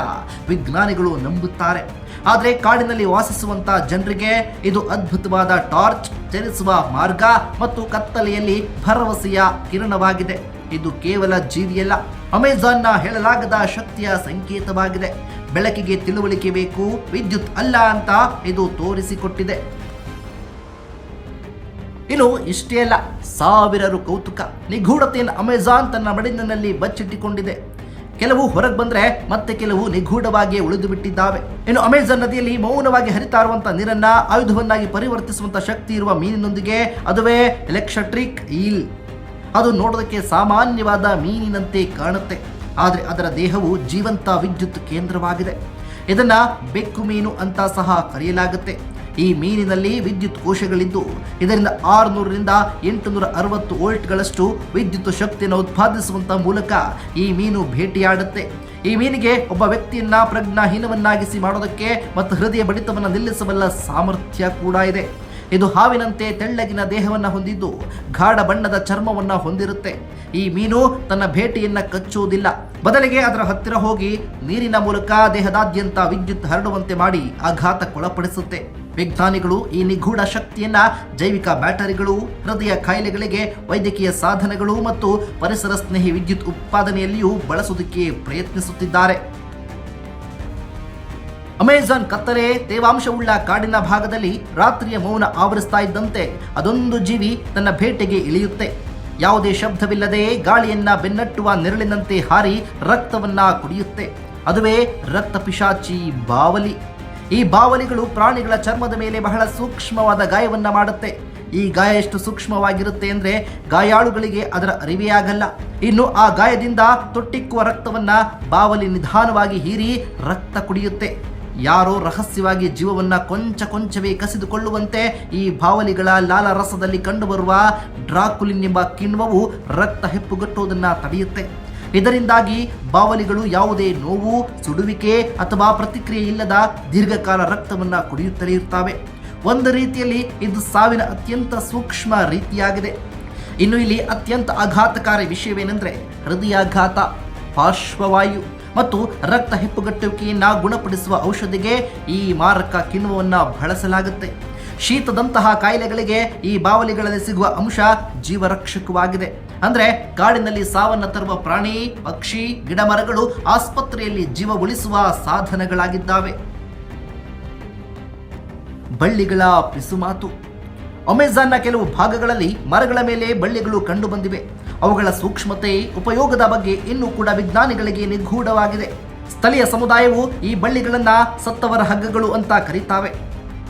ವಿಜ್ಞಾನಿಗಳು ನಂಬುತ್ತಾರೆ. ಆದರೆ ಕಾಡಿನಲ್ಲಿ ವಾಸಿಸುವಂತ ಜನರಿಗೆ ಇದು ಅದ್ಭುತವಾದ ಟಾರ್ಚ್ ಚಲಿಸುವ ಮಾರ್ಗ ಮತ್ತು ಕತ್ತಲೆಯಲ್ಲಿ ಭರವಸೆಯ ಕಿರಣವಾಗಿದೆ. ಇದು ಕೇವಲ ಜೀವಿಯಲ್ಲ. ಅಮೆಜಾನ್ನ ಹೇಳಲಾಗದ ಶಕ್ತಿಯ ಸಂಕೇತವಾಗಿದೆ. ಬೆಳಕಿಗೆ ತಿಳುವಳಿಕೆ ಬೇಕು, ವಿದ್ಯುತ್ ಅಲ್ಲ ಅಂತ ಇದು ತೋರಿಸಿಕೊಟ್ಟಿದೆ. ಇನ್ನು ಇಷ್ಟೇ ಅಲ್ಲ, ಸಾವಿರಾರು ಕೌತುಕ, ನಿಗೂಢತೆಯನ್ನು ಅಮೆಜಾನ್ ತನ್ನ ಮಡಿಲಿನಲ್ಲಿ ಬಚ್ಚಿಟ್ಟಿಕೊಂಡಿದೆ. ಕೆಲವು ಹೊರಗೆ ಬಂದರೆ ಮತ್ತೆ ಕೆಲವು ನಿಗೂಢವಾಗಿ ಉಳಿದು ಬಿಟ್ಟಿದ್ದಾವೆ ಇನ್ನು ಅಮೆಜಾನ್ ನದಿಯಲ್ಲಿ ಮೌನವಾಗಿ ಹರಿತಾ ಇರುವಂತಹ ನೀರನ್ನ ಆಯುಧವನ್ನಾಗಿ ಪರಿವರ್ತಿಸುವಂತ ಶಕ್ತಿ ಇರುವ ಮೀನಿನೊಂದಿಗೆ ಅದುವೇ ಎಲೆಕ್ಟ್ರಿಕ್ ಈಲ್. ಅದು ನೋಡೋದಕ್ಕೆ ಸಾಮಾನ್ಯವಾದ ಮೀನಿನಂತೆ ಕಾಣುತ್ತೆ. ಆದರೆ ಅದರ ದೇಹವು ಜೀವಂತ ವಿದ್ಯುತ್ ಕೇಂದ್ರವಾಗಿದೆ. ಇದನ್ನ ಬೆಕ್ಕು ಮೀನು ಅಂತ ಸಹ ಕರೆಯಲಾಗುತ್ತೆ. ಈ ಮೀನಿನಲ್ಲಿ ವಿದ್ಯುತ್ ಕೋಶಗಳಿದ್ದು, ಇದರಿಂದ ಆರುನೂರರಿಂದ ಎಂಟುನೂರ ಅರವತ್ತು ವೋಲ್ಟ್ಗಳಷ್ಟು ವಿದ್ಯುತ್ ಶಕ್ತಿಯನ್ನು ಉತ್ಪಾದಿಸುವಂತ ಮೂಲಕ ಈ ಮೀನು ಭೇಟಿಯಾಡುತ್ತೆ. ಈ ಮೀನಿಗೆ ಒಬ್ಬ ವ್ಯಕ್ತಿಯನ್ನ ಪ್ರಜ್ಞಾಹೀನವನ್ನಾಗಿಸಿ ಮಾಡೋದಕ್ಕೆ ಮತ್ತು ಹೃದಯ ಬಡಿತವನ್ನು ನಿಲ್ಲಿಸಬಲ್ಲ ಸಾಮರ್ಥ್ಯ ಕೂಡ ಇದೆ. ಇದು ಹಾವಿನಂತೆ ತೆಳ್ಳಗಿನ ದೇಹವನ್ನು ಹೊಂದಿದ್ದು, ಗಾಢ ಬಣ್ಣದ ಚರ್ಮವನ್ನ ಹೊಂದಿರುತ್ತೆ. ಈ ಮೀನು ತನ್ನ ಭೇಟಿಯನ್ನು ಕಚ್ಚುವುದಿಲ್ಲ. ಬದಲಿಗೆ ಅದರ ಹತ್ತಿರ ಹೋಗಿ ನೀರಿನ ಮೂಲಕ ದೇಹದಾದ್ಯಂತ ವಿದ್ಯುತ್ ಹರಡುವಂತೆ ಮಾಡಿ ಆಘಾತಕ್ಕೊಳಪಡಿಸುತ್ತೆ. ವಿಜ್ಞಾನಿಗಳು ಈ ನಿಗೂಢ ಶಕ್ತಿಯನ್ನ ಜೈವಿಕ ಬ್ಯಾಟರಿಗಳು, ಹೃದಯ ಕಾಯಿಲೆಗಳಿಗೆ, ವೈದ್ಯಕೀಯ ಸಾಧನಗಳು ಮತ್ತು ಪರಿಸರ ಸ್ನೇಹಿ ವಿದ್ಯುತ್ ಉತ್ಪಾದನೆಯಲ್ಲಿಯೂ ಬಳಸುವುದಕ್ಕೆ ಪ್ರಯತ್ನಿಸುತ್ತಿದ್ದಾರೆ. ಅಮೆಜಾನ್ ಕತ್ತಲೆ ತೇವಾಂಶವುಳ್ಳ ಕಾಡಿನ ಭಾಗದಲ್ಲಿ ರಾತ್ರಿಯ ಮೌನ ಆವರಿಸ್ತಾ ಇದ್ದಂತೆ ಅದೊಂದು ಜೀವಿ ತನ್ನ ಬೇಟೆಗೆ ಇಳಿಯುತ್ತೆ. ಯಾವುದೇ ಶಬ್ದವಿಲ್ಲದೆ ಗಾಳಿಯನ್ನ ಬೆನ್ನಟ್ಟುವ ನೆರಳಿನಂತೆ ಹಾರಿ ರಕ್ತವನ್ನ ಕುಡಿಯುತ್ತೆ. ಅದುವೇ ರಕ್ತ ಪಿಶಾಚಿ ಬಾವಲಿ. ಈ ಬಾವಲಿಗಳು ಪ್ರಾಣಿಗಳ ಚರ್ಮದ ಮೇಲೆ ಬಹಳ ಸೂಕ್ಷ್ಮವಾದ ಗಾಯವನ್ನ ಮಾಡುತ್ತೆ. ಈ ಗಾಯ ಎಷ್ಟು ಸೂಕ್ಷ್ಮವಾಗಿರುತ್ತೆ ಅಂದ್ರೆ ಗಾಯಾಳುಗಳಿಗೆ ಅದರ ಅರಿವೇ ಆಗಲ್ಲ. ಇನ್ನು ಆ ಗಾಯದಿಂದ ತೊಟ್ಟಿಕ್ಕುವ ರಕ್ತವನ್ನ ಬಾವಲಿ ನಿಧಾನವಾಗಿ ಹೀರಿ ರಕ್ತ ಕುಡಿಯುತ್ತೆ. ಯಾರೋ ರಹಸ್ಯವಾಗಿ ಜೀವವನ್ನ ಕೊಂಚ ಕೊಂಚವೇ ಕಸಿದುಕೊಳ್ಳುವಂತೆ ಈ ಬಾವಲಿಗಳ ಲಾಲ ರಸದಲ್ಲಿ ಕಂಡುಬರುವ ಡ್ರಾಕುಲಿನ್ ಎಂಬ ಕಿಣ್ವವು ರಕ್ತ ಹೆಪ್ಪುಗಟ್ಟುವುದನ್ನ ತಡೆಯುತ್ತೆ. ಇದರಿಂದಾಗಿ ಬಾವಲಿಗಳು ಯಾವುದೇ ನೋವು, ಸುಡುವಿಕೆ ಅಥವಾ ಪ್ರತಿಕ್ರಿಯೆ ಇಲ್ಲದ ದೀರ್ಘಕಾಲ ರಕ್ತವನ್ನ ಕುಡಿಯುತ್ತಲೇ ಇರ್ತವೆ. ಒಂದು ರೀತಿಯಲ್ಲಿ ಇದು ಸಾವಿನ ಅತ್ಯಂತ ಸೂಕ್ಷ್ಮ ರೀತಿಯಾಗಿದೆ. ಇನ್ನು ಇಲ್ಲಿ ಅತ್ಯಂತ ಆಘಾತಕಾರಿ ವಿಷಯವೇನೆಂದರೆ ಹೃದಯಾಘಾತ, ಪಾರ್ಶ್ವವಾಯು. ಮತ್ತು ರಕ್ತ ಹೆಪ್ಪುಗಟ್ಟುವಿಕೆಯನ್ನ ಗುಣಪಡಿಸುವ ಔಷಧಿಗೆ ಈ ಮಾರಕ ಕಿಣ್ವವನ್ನು ಬಳಸಲಾಗುತ್ತೆ. ಶೀತದಂತಹ ಕಾಯಿಲೆಗಳಿಗೆ ಈ ಬಾವಲಿಗಳಲ್ಲಿ ಸಿಗುವ ಅಂಶ ಜೀವರಕ್ಷಕವಾಗಿದೆ. ಅಂದ್ರೆ ಕಾಡಿನಲ್ಲಿ ಸಾವನ್ನ ತರುವ ಪ್ರಾಣಿ, ಪಕ್ಷಿ, ಗಿಡಮರಗಳು ಆಸ್ಪತ್ರೆಯಲ್ಲಿ ಜೀವ ಉಳಿಸುವ ಸಾಧನಗಳಾಗಿದ್ದಾವೆ. ಬಳ್ಳಿಗಳ ಪಿಸುಮಾತು. ಅಮೆಜಾನ್ನ ಕೆಲವು ಭಾಗಗಳಲ್ಲಿ ಮರಗಳ ಮೇಲೆ ಬಳ್ಳಿಗಳು ಕಂಡುಬಂದಿವೆ. ಅವುಗಳ ಸೂಕ್ಷ್ಮತೆ, ಉಪಯೋಗದ ಬಗ್ಗೆ ಇನ್ನೂ ಕೂಡ ವಿಜ್ಞಾನಿಗಳಿಗೆ ನಿಗೂಢವಾಗಿದೆ. ಸ್ಥಳೀಯ ಸಮುದಾಯವು ಈ ಬಳ್ಳಿಗಳನ್ನ ಸತ್ತವರ ಹಗ್ಗಗಳು ಅಂತ ಕರೀತಾವೆ.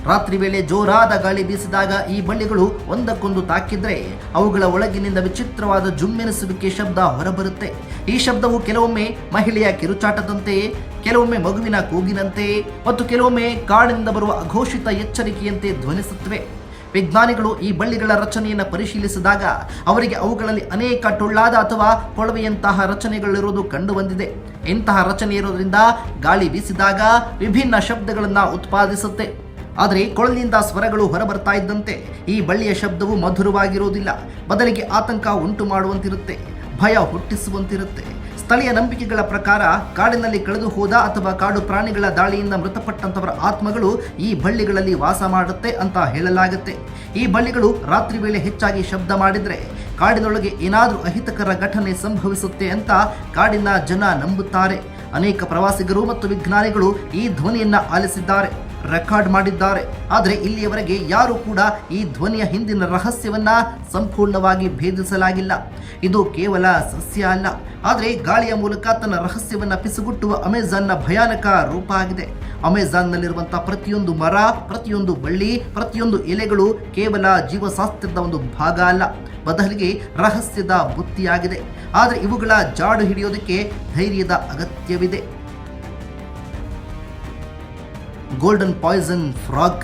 ರಾತ್ರಿ ವೇಳೆ ಜೋರಾದ ಗಾಳಿ ಬೀಸಿದಾಗ ಈ ಬಳ್ಳಿಗಳು ಒಂದಕ್ಕೊಂದು ತಾಕಿದ್ರೆ ಅವುಗಳ ಒಳಗಿನಿಂದ ವಿಚಿತ್ರವಾದ ಜುಮ್ಮೆನಿಸುವಿಕೆ ಶಬ್ದ ಹೊರಬರುತ್ತೆ. ಈ ಶಬ್ದವು ಕೆಲವೊಮ್ಮೆ ಮಹಿಳೆಯ ಕಿರುಚಾಟದಂತೆ, ಕೆಲವೊಮ್ಮೆ ಮಗುವಿನ ಕೂಗಿನಂತೆ ಮತ್ತು ಕೆಲವೊಮ್ಮೆ ಕಾಡಿನಿಂದ ಬರುವ ಅಘೋಷಿತ ಎಚ್ಚರಿಕೆಯಂತೆ ಧ್ವನಿಸುತ್ತವೆ. ವಿಜ್ಞಾನಿಗಳು ಈ ಬಳ್ಳಿಗಳ ರಚನೆಯನ್ನು ಪರಿಶೀಲಿಸಿದಾಗ ಅವರಿಗೆ ಅವುಗಳಲ್ಲಿ ಅನೇಕ ಟೊಳ್ಳಾದ ಅಥವಾ ಕೊಳವೆಯಂತಹ ರಚನೆಗಳಿರುವುದು ಕಂಡುಬಂದಿದೆ. ಇಂತಹ ರಚನೆ ಇರೋದ್ರಿಂದ ಗಾಳಿ ಬೀಸಿದಾಗ ವಿಭಿನ್ನ ಶಬ್ದಗಳನ್ನು ಉತ್ಪಾದಿಸುತ್ತೆ. ಆದರೆ ಕೊಳಲಿನಿಂದ ಸ್ವರಗಳು ಹೊರಬರ್ತಾ ಇದ್ದಂತೆ ಈ ಬಳ್ಳಿಯ ಶಬ್ದವು ಮಧುರವಾಗಿರುವುದಿಲ್ಲ. ಬದಲಿಗೆ ಆತಂಕ ಉಂಟು ಮಾಡುವಂತಿರುತ್ತೆ ಭಯ ಹುಟ್ಟಿಸುವಂತಿರುತ್ತೆ. ಸ್ಥಳೀಯ ನಂಬಿಕೆಗಳ ಪ್ರಕಾರ ಕಾಡಿನಲ್ಲಿ ಕಳೆದು ಹೋದ ಅಥವಾ ಕಾಡು ಪ್ರಾಣಿಗಳ ದಾಳಿಯಿಂದ ಮೃತಪಟ್ಟಂತವರ ಆತ್ಮಗಳು ಈ ಬಳ್ಳಿಗಳಲ್ಲಿ ವಾಸ ಮಾಡುತ್ತೆ ಅಂತ ಹೇಳಲಾಗುತ್ತೆ. ಈ ಬಳ್ಳಿಗಳು ರಾತ್ರಿ ವೇಳೆ ಹೆಚ್ಚಾಗಿ ಶಬ್ದ ಮಾಡಿದರೆ ಕಾಡಿನೊಳಗೆ ಏನಾದರೂ ಅಹಿತಕರ ಘಟನೆ ಸಂಭವಿಸುತ್ತೆ ಅಂತ ಕಾಡಿನ ಜನ ನಂಬುತ್ತಾರೆ. ಅನೇಕ ಪ್ರವಾಸಿಗರು ಮತ್ತು ವಿಜ್ಞಾನಿಗಳು ಈ ಧ್ವನಿಯನ್ನ ಆಲಿಸಿದ್ದಾರೆ. ರೆಕಾರ್ಡ್ ಮಾಡಿದ್ದಾರೆ. ಆದರೆ ಇಲ್ಲಿಯವರೆಗೆ ಯಾರೂ ಕೂಡ ಈ ಧ್ವನಿಯ ಹಿಂದಿನ ರಹಸ್ಯವನ್ನ ಸಂಪೂರ್ಣವಾಗಿ ಭೇದಿಸಲಾಗಿಲ್ಲ. ಇದು ಕೇವಲ ಸಸ್ಯ ಅಲ್ಲ. ಆದರೆ ಗಾಳಿಯ ಮೂಲಕ ತನ್ನ ರಹಸ್ಯವನ್ನ ಪಿಸುಗುಟ್ಟುವ ಅಮೆಜಾನ್ನ ಭಯಾನಕ ರೂಪ ಆಗಿದೆ. ಅಮೆಜಾನ್ನಲ್ಲಿರುವಂಥ ಪ್ರತಿಯೊಂದು ಮರ, ಪ್ರತಿಯೊಂದು ಬಳ್ಳಿ, ಪ್ರತಿಯೊಂದು ಎಲೆಗಳು ಕೇವಲ ಜೀವಶಾಸ್ತ್ರದ ಒಂದು ಭಾಗ ಅಲ್ಲ. ಬದಲಿಗೆ ರಹಸ್ಯದ ಬುತ್ತಿಯಾಗಿದೆ. ಆದರೆ ಇವುಗಳ ಜಾಡು ಹಿಡಿಯೋದಕ್ಕೆ ಧೈರ್ಯದ ಅಗತ್ಯವಿದೆ. ಗೋಲ್ಡನ್ ಪಾಯ್ಸನ್ ಫ್ರಾಗ್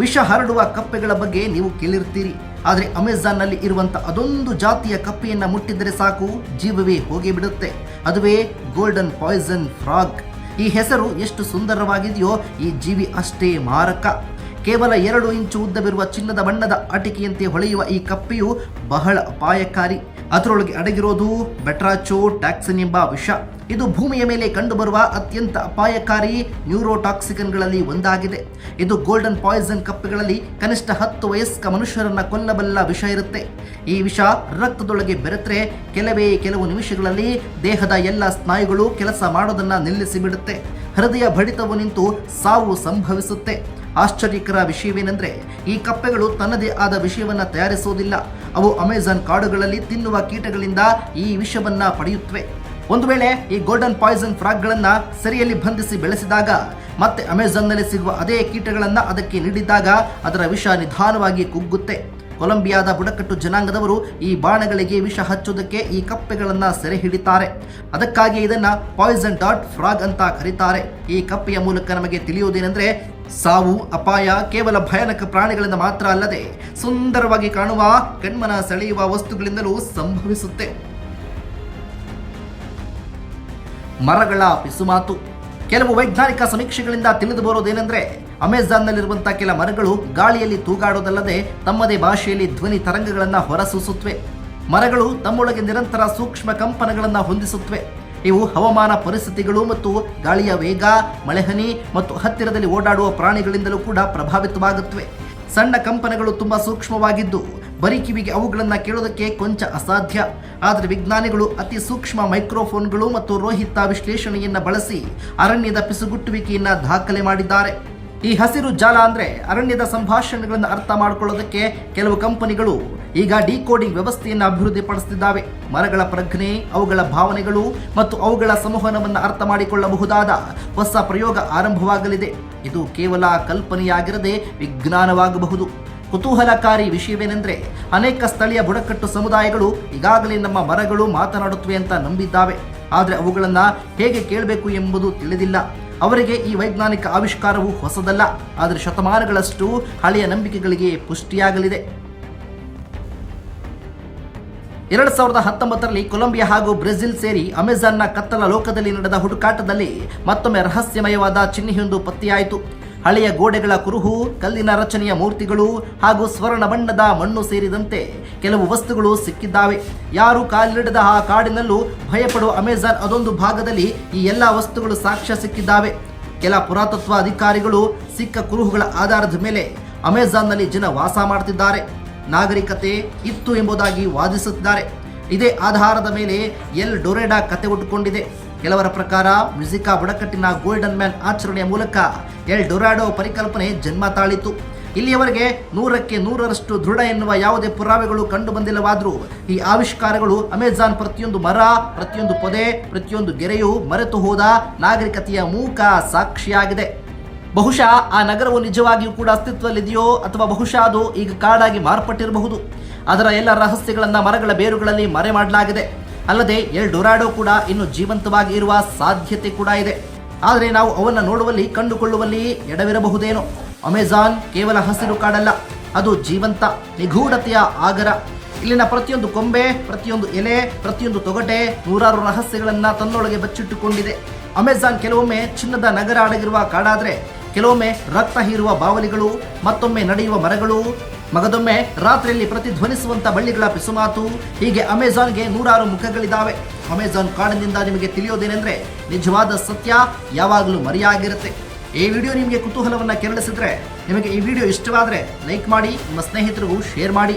ವಿಷ ಹರಡುವ ಕಪ್ಪೆಗಳ ಬಗ್ಗೆ ನೀವು ಕೇಳಿರ್ತೀರಿ. ಆದರೆ ಅಮೆಜಾನ್ನಲ್ಲಿ ಇರುವಂಥ ಅದೊಂದು ಜಾತಿಯ ಕಪ್ಪೆಯನ್ನು ಮುಟ್ಟಿದರೆ ಸಾಕು, ಜೀವವೇ ಹೋಗಿ ಬಿಡುತ್ತೆ. ಅದುವೇ ಗೋಲ್ಡನ್ ಪಾಯ್ಸನ್ ಫ್ರಾಗ್ ಈ ಹೆಸರು ಎಷ್ಟು ಸುಂದರವಾಗಿದೆಯೋ, ಈ ಜೀವಿ ಅಷ್ಟೇ ಮಾರಕ. ಕೇವಲ ಎರಡು ಇಂಚು ಉದ್ದವಿರುವ ಚಿನ್ನದ ಬಣ್ಣದ ಅಟಿಕೆಯಂತೆ ಹೊಳೆಯುವ ಈ ಕಪ್ಪೆಯು ಬಹಳ ಅಪಾಯಕಾರಿ. ಅದರೊಳಗೆ ಅಡಗಿರೋದು ಬೆಟ್ರಾಚೋ ಟ್ಯಾಕ್ಸನ್ ಎಂಬ ವಿಷ. ಇದು ಭೂಮಿಯ ಮೇಲೆ ಕಂಡುಬರುವ ಅತ್ಯಂತ ಅಪಾಯಕಾರಿ ನ್ಯೂರೋಟಾಕ್ಸಿಕನ್ಗಳಲ್ಲಿ ಒಂದಾಗಿದೆ. ಇದು ಗೋಲ್ಡನ್ ಪಾಯ್ಸನ್ ಕಪ್ಪೆಗಳಲ್ಲಿ ಕನಿಷ್ಠ ಹತ್ತು ವಯಸ್ಕ ಮನುಷ್ಯರನ್ನ ಕೊಲ್ಲಬಲ್ಲ ವಿಷ ಇರುತ್ತೆ. ಈ ವಿಷ ರಕ್ತದೊಳಗೆ ಬೆರೆತರೆ ಕೆಲವೇ ಕೆಲವು ನಿಮಿಷಗಳಲ್ಲಿ ದೇಹದ ಎಲ್ಲ ಸ್ನಾಯುಗಳು ಕೆಲಸ ಮಾಡೋದನ್ನ ನಿಲ್ಲಿಸಿ ಬಿಡುತ್ತೆ ಹೃದಯ ಬಡಿತವು ನಿಂತು ಸಾವು ಸಂಭವಿಸುತ್ತೆ. ಆಶ್ಚರ್ಯಕರ ವಿಷಯವೇನೆಂದರೆ, ಈ ಕಪ್ಪೆಗಳು ತನ್ನದೇ ಆದ ವಿಷಯವನ್ನು ತಯಾರಿಸುವುದಿಲ್ಲ ಅವು ಅಮೆಜಾನ್ ಕಾಡುಗಳಲ್ಲಿ ತಿನ್ನುವ ಕೀಟಗಳಿಂದ ಈ ವಿಷವನ್ನ ಪಡೆಯುತ್ತವೆ. ಒಂದು ವೇಳೆ ಈ ಗೋಲ್ಡನ್ ಪಾಯ್ಸನ್ ಫ್ರಾಗ್ಗಳನ್ನ ಸರಿಯಲ್ಲಿ ಬಂಧಿಸಿ ಬೆಳೆಸಿದಾಗ, ಮತ್ತೆ ಅಮೆಜಾನ್ನಲ್ಲಿ ಸಿಗುವ ಅದೇ ಕೀಟಗಳನ್ನ ಅದಕ್ಕೆ ನೀಡಿದಾಗ ಅದರ ವಿಷ ನಿಧಾನವಾಗಿ ಕುಗ್ಗುತ್ತೆ. ಕೊಲಂಬಿಯಾದ ಬುಡಕಟ್ಟು ಜನಾಂಗದವರು ಈ ಬಾಣಗಳಿಗೆ ವಿಷ ಹಚ್ಚುವುದಕ್ಕೆ ಈ ಕಪ್ಪೆಗಳನ್ನ ಸೆರೆ ಹಿಡಿತಾರೆ. ಅದಕ್ಕಾಗಿ ಇದನ್ನ ಪಾಯ್ಸನ್ ಡಾಟ್ ಫ್ರಾಗ್ ಅಂತ ಕರೀತಾರೆ. ಈ ಕಪ್ಪೆಯ ಮೂಲಕ ನಮಗೆ ತಿಳಿಯುವುದೇನೆಂದರೆ, ಸಾವು, ಅಪಾಯ ಕೇವಲ ಭಯಾನಕ ಪ್ರಾಣಿಗಳಿಂದ ಮಾತ್ರ ಅಲ್ಲದೆ ಸುಂದರವಾಗಿ ಕಾಣುವ, ಕಣ್ಮನ ಸೆಳೆಯುವ ವಸ್ತುಗಳಿಂದಲೂ ಸಂಭವಿಸುತ್ತೆ. ಮರಗಳ ಪಿಸುಮಾತು. ಕೆಲವು ವೈಜ್ಞಾನಿಕ ಸಮೀಕ್ಷೆಗಳಿಂದ ತಿಳಿದು ಬರೋದೇನೆಂದ್ರೆ ಅಮೆಜಾನ್ನಲ್ಲಿರುವಂತಹ ಕೆಲ ಮರಗಳು ಗಾಳಿಯಲ್ಲಿ ತೂಗಾಡೋದಲ್ಲದೆ ತಮ್ಮದೇ ಭಾಷೆಯಲ್ಲಿ ಧ್ವನಿ ತರಂಗಗಳನ್ನು ಹೊರಸೂಸುತ್ತವೆ ಮರಗಳು ತಮ್ಮೊಳಗೆ ನಿರಂತರ ಸೂಕ್ಷ್ಮ ಕಂಪನಗಳನ್ನು ಹೊಂದಿಸುತ್ತವೆ ಇವು ಹವಾಮಾನ ಪರಿಸ್ಥಿತಿಗಳು ಮತ್ತು ಗಾಳಿಯ ವೇಗ, ಮಳೆಹನಿ ಮತ್ತು ಹತ್ತಿರದಲ್ಲಿ ಓಡಾಡುವ ಪ್ರಾಣಿಗಳಿಂದಲೂ ಕೂಡ ಪ್ರಭಾವಿತವಾಗುತ್ತವೆ ಸಣ್ಣ ಕಂಪನಗಳು ತುಂಬಾ ಸೂಕ್ಷ್ಮವಾಗಿದ್ದು ಬರೀ ಕಿವಿಗೆ ಅವುಗಳನ್ನು ಕೇಳೋದಕ್ಕೆ ಕೊಂಚ ಅಸಾಧ್ಯ. ಆದರೆ ವಿಜ್ಞಾನಿಗಳು ಅತಿ ಸೂಕ್ಷ್ಮ ಮೈಕ್ರೋಫೋನ್ಗಳು ಮತ್ತು ರೋಹಿತ ವಿಶ್ಲೇಷಣೆಯನ್ನು ಬಳಸಿ ಅರಣ್ಯದ ಪಿಸುಗುಟ್ಟುವಿಕೆಯನ್ನು ದಾಖಲೆ ಮಾಡಿದ್ದಾರೆ. ಈ ಹಸಿರು ಜಾಲ ಅಂದ್ರೆ ಅರಣ್ಯದ ಸಂಭಾಷಣೆಗಳನ್ನು ಅರ್ಥ ಮಾಡಿಕೊಳ್ಳೋದಕ್ಕೆ ಕೆಲವು ಕಂಪನಿಗಳು ಈಗ ಡಿಕೋಡಿಂಗ್ ವ್ಯವಸ್ಥೆಯನ್ನು ಅಭಿವೃದ್ಧಿಪಡಿಸುತ್ತಿದ್ದಾವೆ ಮರಗಳ ಪ್ರಜ್ಞೆ, ಅವುಗಳ ಭಾವನೆಗಳು ಮತ್ತು ಅವುಗಳ ಸಂವಹನವನ್ನು ಅರ್ಥ ಮಾಡಿಕೊಳ್ಳಬಹುದಾದ ಹೊಸ ಪ್ರಯೋಗ ಆರಂಭವಾಗಲಿದೆ. ಇದು ಕೇವಲ ಕಲ್ಪನೆಯಾಗಿರದೆ ವಿಜ್ಞಾನವಾಗಬಹುದು. ಕುತೂಹಲಕಾರಿ ವಿಷಯವೇನೆಂದರೆ ಅನೇಕ ಸ್ಥಳೀಯ ಬುಡಕಟ್ಟು ಸಮುದಾಯಗಳು ಈಗಾಗಲೇ ನಮ್ಮ ಮರಗಳು ಮಾತನಾಡುತ್ತವೆ ಅಂತ ನಂಬಿದ್ದಾವೆ. ಆದರೆ ಅವುಗಳನ್ನು ಹೇಗೆ ಕೇಳಬೇಕು ಎಂಬುದು ತಿಳಿದಿಲ್ಲ. ಅವರಿಗೆ ಈ ವೈಜ್ಞಾನಿಕ ಆವಿಷ್ಕಾರವು ಹೊಸದಲ್ಲ. ಆದರೆ ಶತಮಾನಗಳಷ್ಟು ಹಳೆಯ ನಂಬಿಕೆಗಳಿಗೆ ಪುಷ್ಟಿಯಾಗಲಿದೆ. ಎರಡು ಸಾವಿರದ ಹತ್ತೊಂಬತ್ತರಲ್ಲಿ ಕೊಲಂಬಿಯಾ ಹಾಗೂ ಬ್ರೆಜಿಲ್ ಸೇರಿ ಅಮೆಜಾನ್ನ ಕತ್ತಲ ಲೋಕದಲ್ಲಿ ನಡೆದ ಹುಡುಕಾಟದಲ್ಲಿ ಮತ್ತೊಮ್ಮೆ ರಹಸ್ಯಮಯವಾದ ಚಿಹ್ನೆಯೊಂದು ಪತ್ತೆಯಾಯಿತು. ಹಳೆಯ ಗೋಡೆಗಳ ಕುರುಹು, ಕಲ್ಲಿನ ರಚನೆಯ ಮೂರ್ತಿಗಳು ಹಾಗೂ ಸ್ವರ್ಣ ಬಣ್ಣದ ಮಣ್ಣು ಸೇರಿದಂತೆ ಕೆಲವು ವಸ್ತುಗಳು ಸಿಕ್ಕಿದ್ದಾವೆ. ಯಾರು ಕಾಲಿಡದ ಆ ಕಾಡಿನಲ್ಲೂ ಭಯಪಡುವ ಅಮೆಜಾನ್ ಅದೊಂದು ಭಾಗದಲ್ಲಿ ಈ ಎಲ್ಲ ವಸ್ತುಗಳು ಸಾಕ್ಷ್ಯ ಸಿಕ್ಕಿದ್ದಾವೆ. ಕೆಲ ಪುರಾತತ್ವ ಅಧಿಕಾರಿಗಳು ಸಿಕ್ಕ ಕುರುಹುಗಳ ಆಧಾರದ ಮೇಲೆ ಅಮೆಜಾನ್ನಲ್ಲಿ ಜನ ವಾಸ ಮಾಡ್ತಿದ್ದಾರೆ. ನಾಗರಿಕತೆ ಇತ್ತು ಎಂಬುದಾಗಿ ವಾದಿಸುತ್ತಿದ್ದಾರೆ. ಇದೇ ಆಧಾರದ ಮೇಲೆ ಎಲ್ ಡೊರೆಡಾ ಕತೆ ಹುಟ್ಟುಕೊಂಡಿದೆ. ಕೆಲವರ ಪ್ರಕಾರ, ಮ್ಯೂಸಿಕಾ ಬುಡಕಟ್ಟಿನ ಗೋಲ್ಡನ್ ಮ್ಯಾನ್ ಆಚರಣೆಯ ಮೂಲಕ ಎಲ್ ಡೊರಾಡೋ ಪರಿಕಲ್ಪನೆ ಜನ್ಮ ತಾಳಿತು. ಇಲ್ಲಿಯವರೆಗೆ ನೂರಕ್ಕೆ ನೂರರಷ್ಟು ದೃಢ ಎನ್ನುವ ಯಾವುದೇ ಪುರಾವೆಗಳು ಕಂಡು ಬಂದಿಲ್ಲವಾದರೂ, ಈ ಆವಿಷ್ಕಾರಗಳು ಅಮೆಜಾನ್ ಪ್ರತಿಯೊಂದು ಮರ, ಪ್ರತಿಯೊಂದು ಪೊದೆ, ಪ್ರತಿಯೊಂದು ಗೆರೆಯು ಮರೆತು ಹೋದ ನಾಗರಿಕತೆಯ ಮೂಕ ಸಾಕ್ಷಿಯಾಗಿದೆ. ಬಹುಶಃ ಆ ನಗರವು ನಿಜವಾಗಿಯೂ ಕೂಡ ಅಸ್ತಿತ್ವದಲ್ಲಿದೆಯೋ ಅಥವಾ ಬಹುಶಃ ಅದು ಈಗ ಕಾಡಾಗಿ ಮಾರ್ಪಟ್ಟಿರಬಹುದು. ಅದರ ಎಲ್ಲ ರಹಸ್ಯಗಳನ್ನು ಮರಗಳ ಬೇರುಗಳಲ್ಲಿ ಮರೆ ಮಾಡಲಾಗಿದೆ ಅಲ್ಲದೆ ಎಲ್ ಡೊರಾಡೋ ಕೂಡ ಇನ್ನು ಜೀವಂತವಾಗಿ ಇರುವ ಸಾಧ್ಯತೆ ಕೂಡ ಇದೆ. ಆದರೆ ನಾವು ಅವನ್ನು ನೋಡುವಲ್ಲಿ, ಕಂಡುಕೊಳ್ಳುವಲ್ಲಿ ಎಡವಿರಬಹುದೇನೋ. ಅಮೆಜಾನ್ ಕೇವಲ ಹಸಿರು ಕಾಡಲ್ಲ, ಅದು ಜೀವಂತ, ನಿಗೂಢತೆಯ ಆಗರ. ಇಲ್ಲಿನ ಪ್ರತಿಯೊಂದು ಕೊಂಬೆ, ಪ್ರತಿಯೊಂದು ಎಲೆ, ಪ್ರತಿಯೊಂದು ತೊಗಟೆ, ನೂರಾರು ರಹಸ್ಯಗಳನ್ನ ತನ್ನೊಳಗೆ ಬಚ್ಚಿಟ್ಟುಕೊಂಡಿದೆ. ಅಮೆಜಾನ್ ಕೆಲವೊಮ್ಮೆ ಚಿನ್ನದ ನಗರ ಅಡಗಿರುವ ಕಾಡಾದ್ರೆ, ಕೆಲವೊಮ್ಮೆ ರಕ್ತ ಹೀರುವ ಬಾವಲಿಗಳು, ಮತ್ತೊಮ್ಮೆ ನಡೆಯುವ ಮರಗಳು ಮಗದೊಮ್ಮೆ ರಾತ್ರಿಯಲ್ಲಿ ಪ್ರತಿಧ್ವನಿಸುವಂತ ಬಳ್ಳಿಗಳ ಪಿಸುಮಾತು ಹೀಗೆ ಅಮೆಜಾನ್ಗೆ ನೂರಾರು ಮುಖಗಳಿದ್ದಾವೆ. ಅಮೆಜಾನ್ ಕಾಡಿನಿಂದ ನಿಮಗೆ ತಿಳಿಯೋದೇನೆಂದ್ರೆ ನಿಜವಾದ ಸತ್ಯ ಯಾವಾಗಲೂ ಮರೆಯಾಗಿರುತ್ತೆ. ಈ ವಿಡಿಯೋ ನಿಮಗೆ ಕುತೂಹಲವನ್ನ ಕೆರಳಿಸಿದ್ರೆ ನಿಮಗೆ ಈ ವಿಡಿಯೋ ಇಷ್ಟವಾದರೆ ಲೈಕ್ ಮಾಡಿ, ನಿಮ್ಮ ಸ್ನೇಹಿತರಿಗೂ ಶೇರ್ ಮಾಡಿ.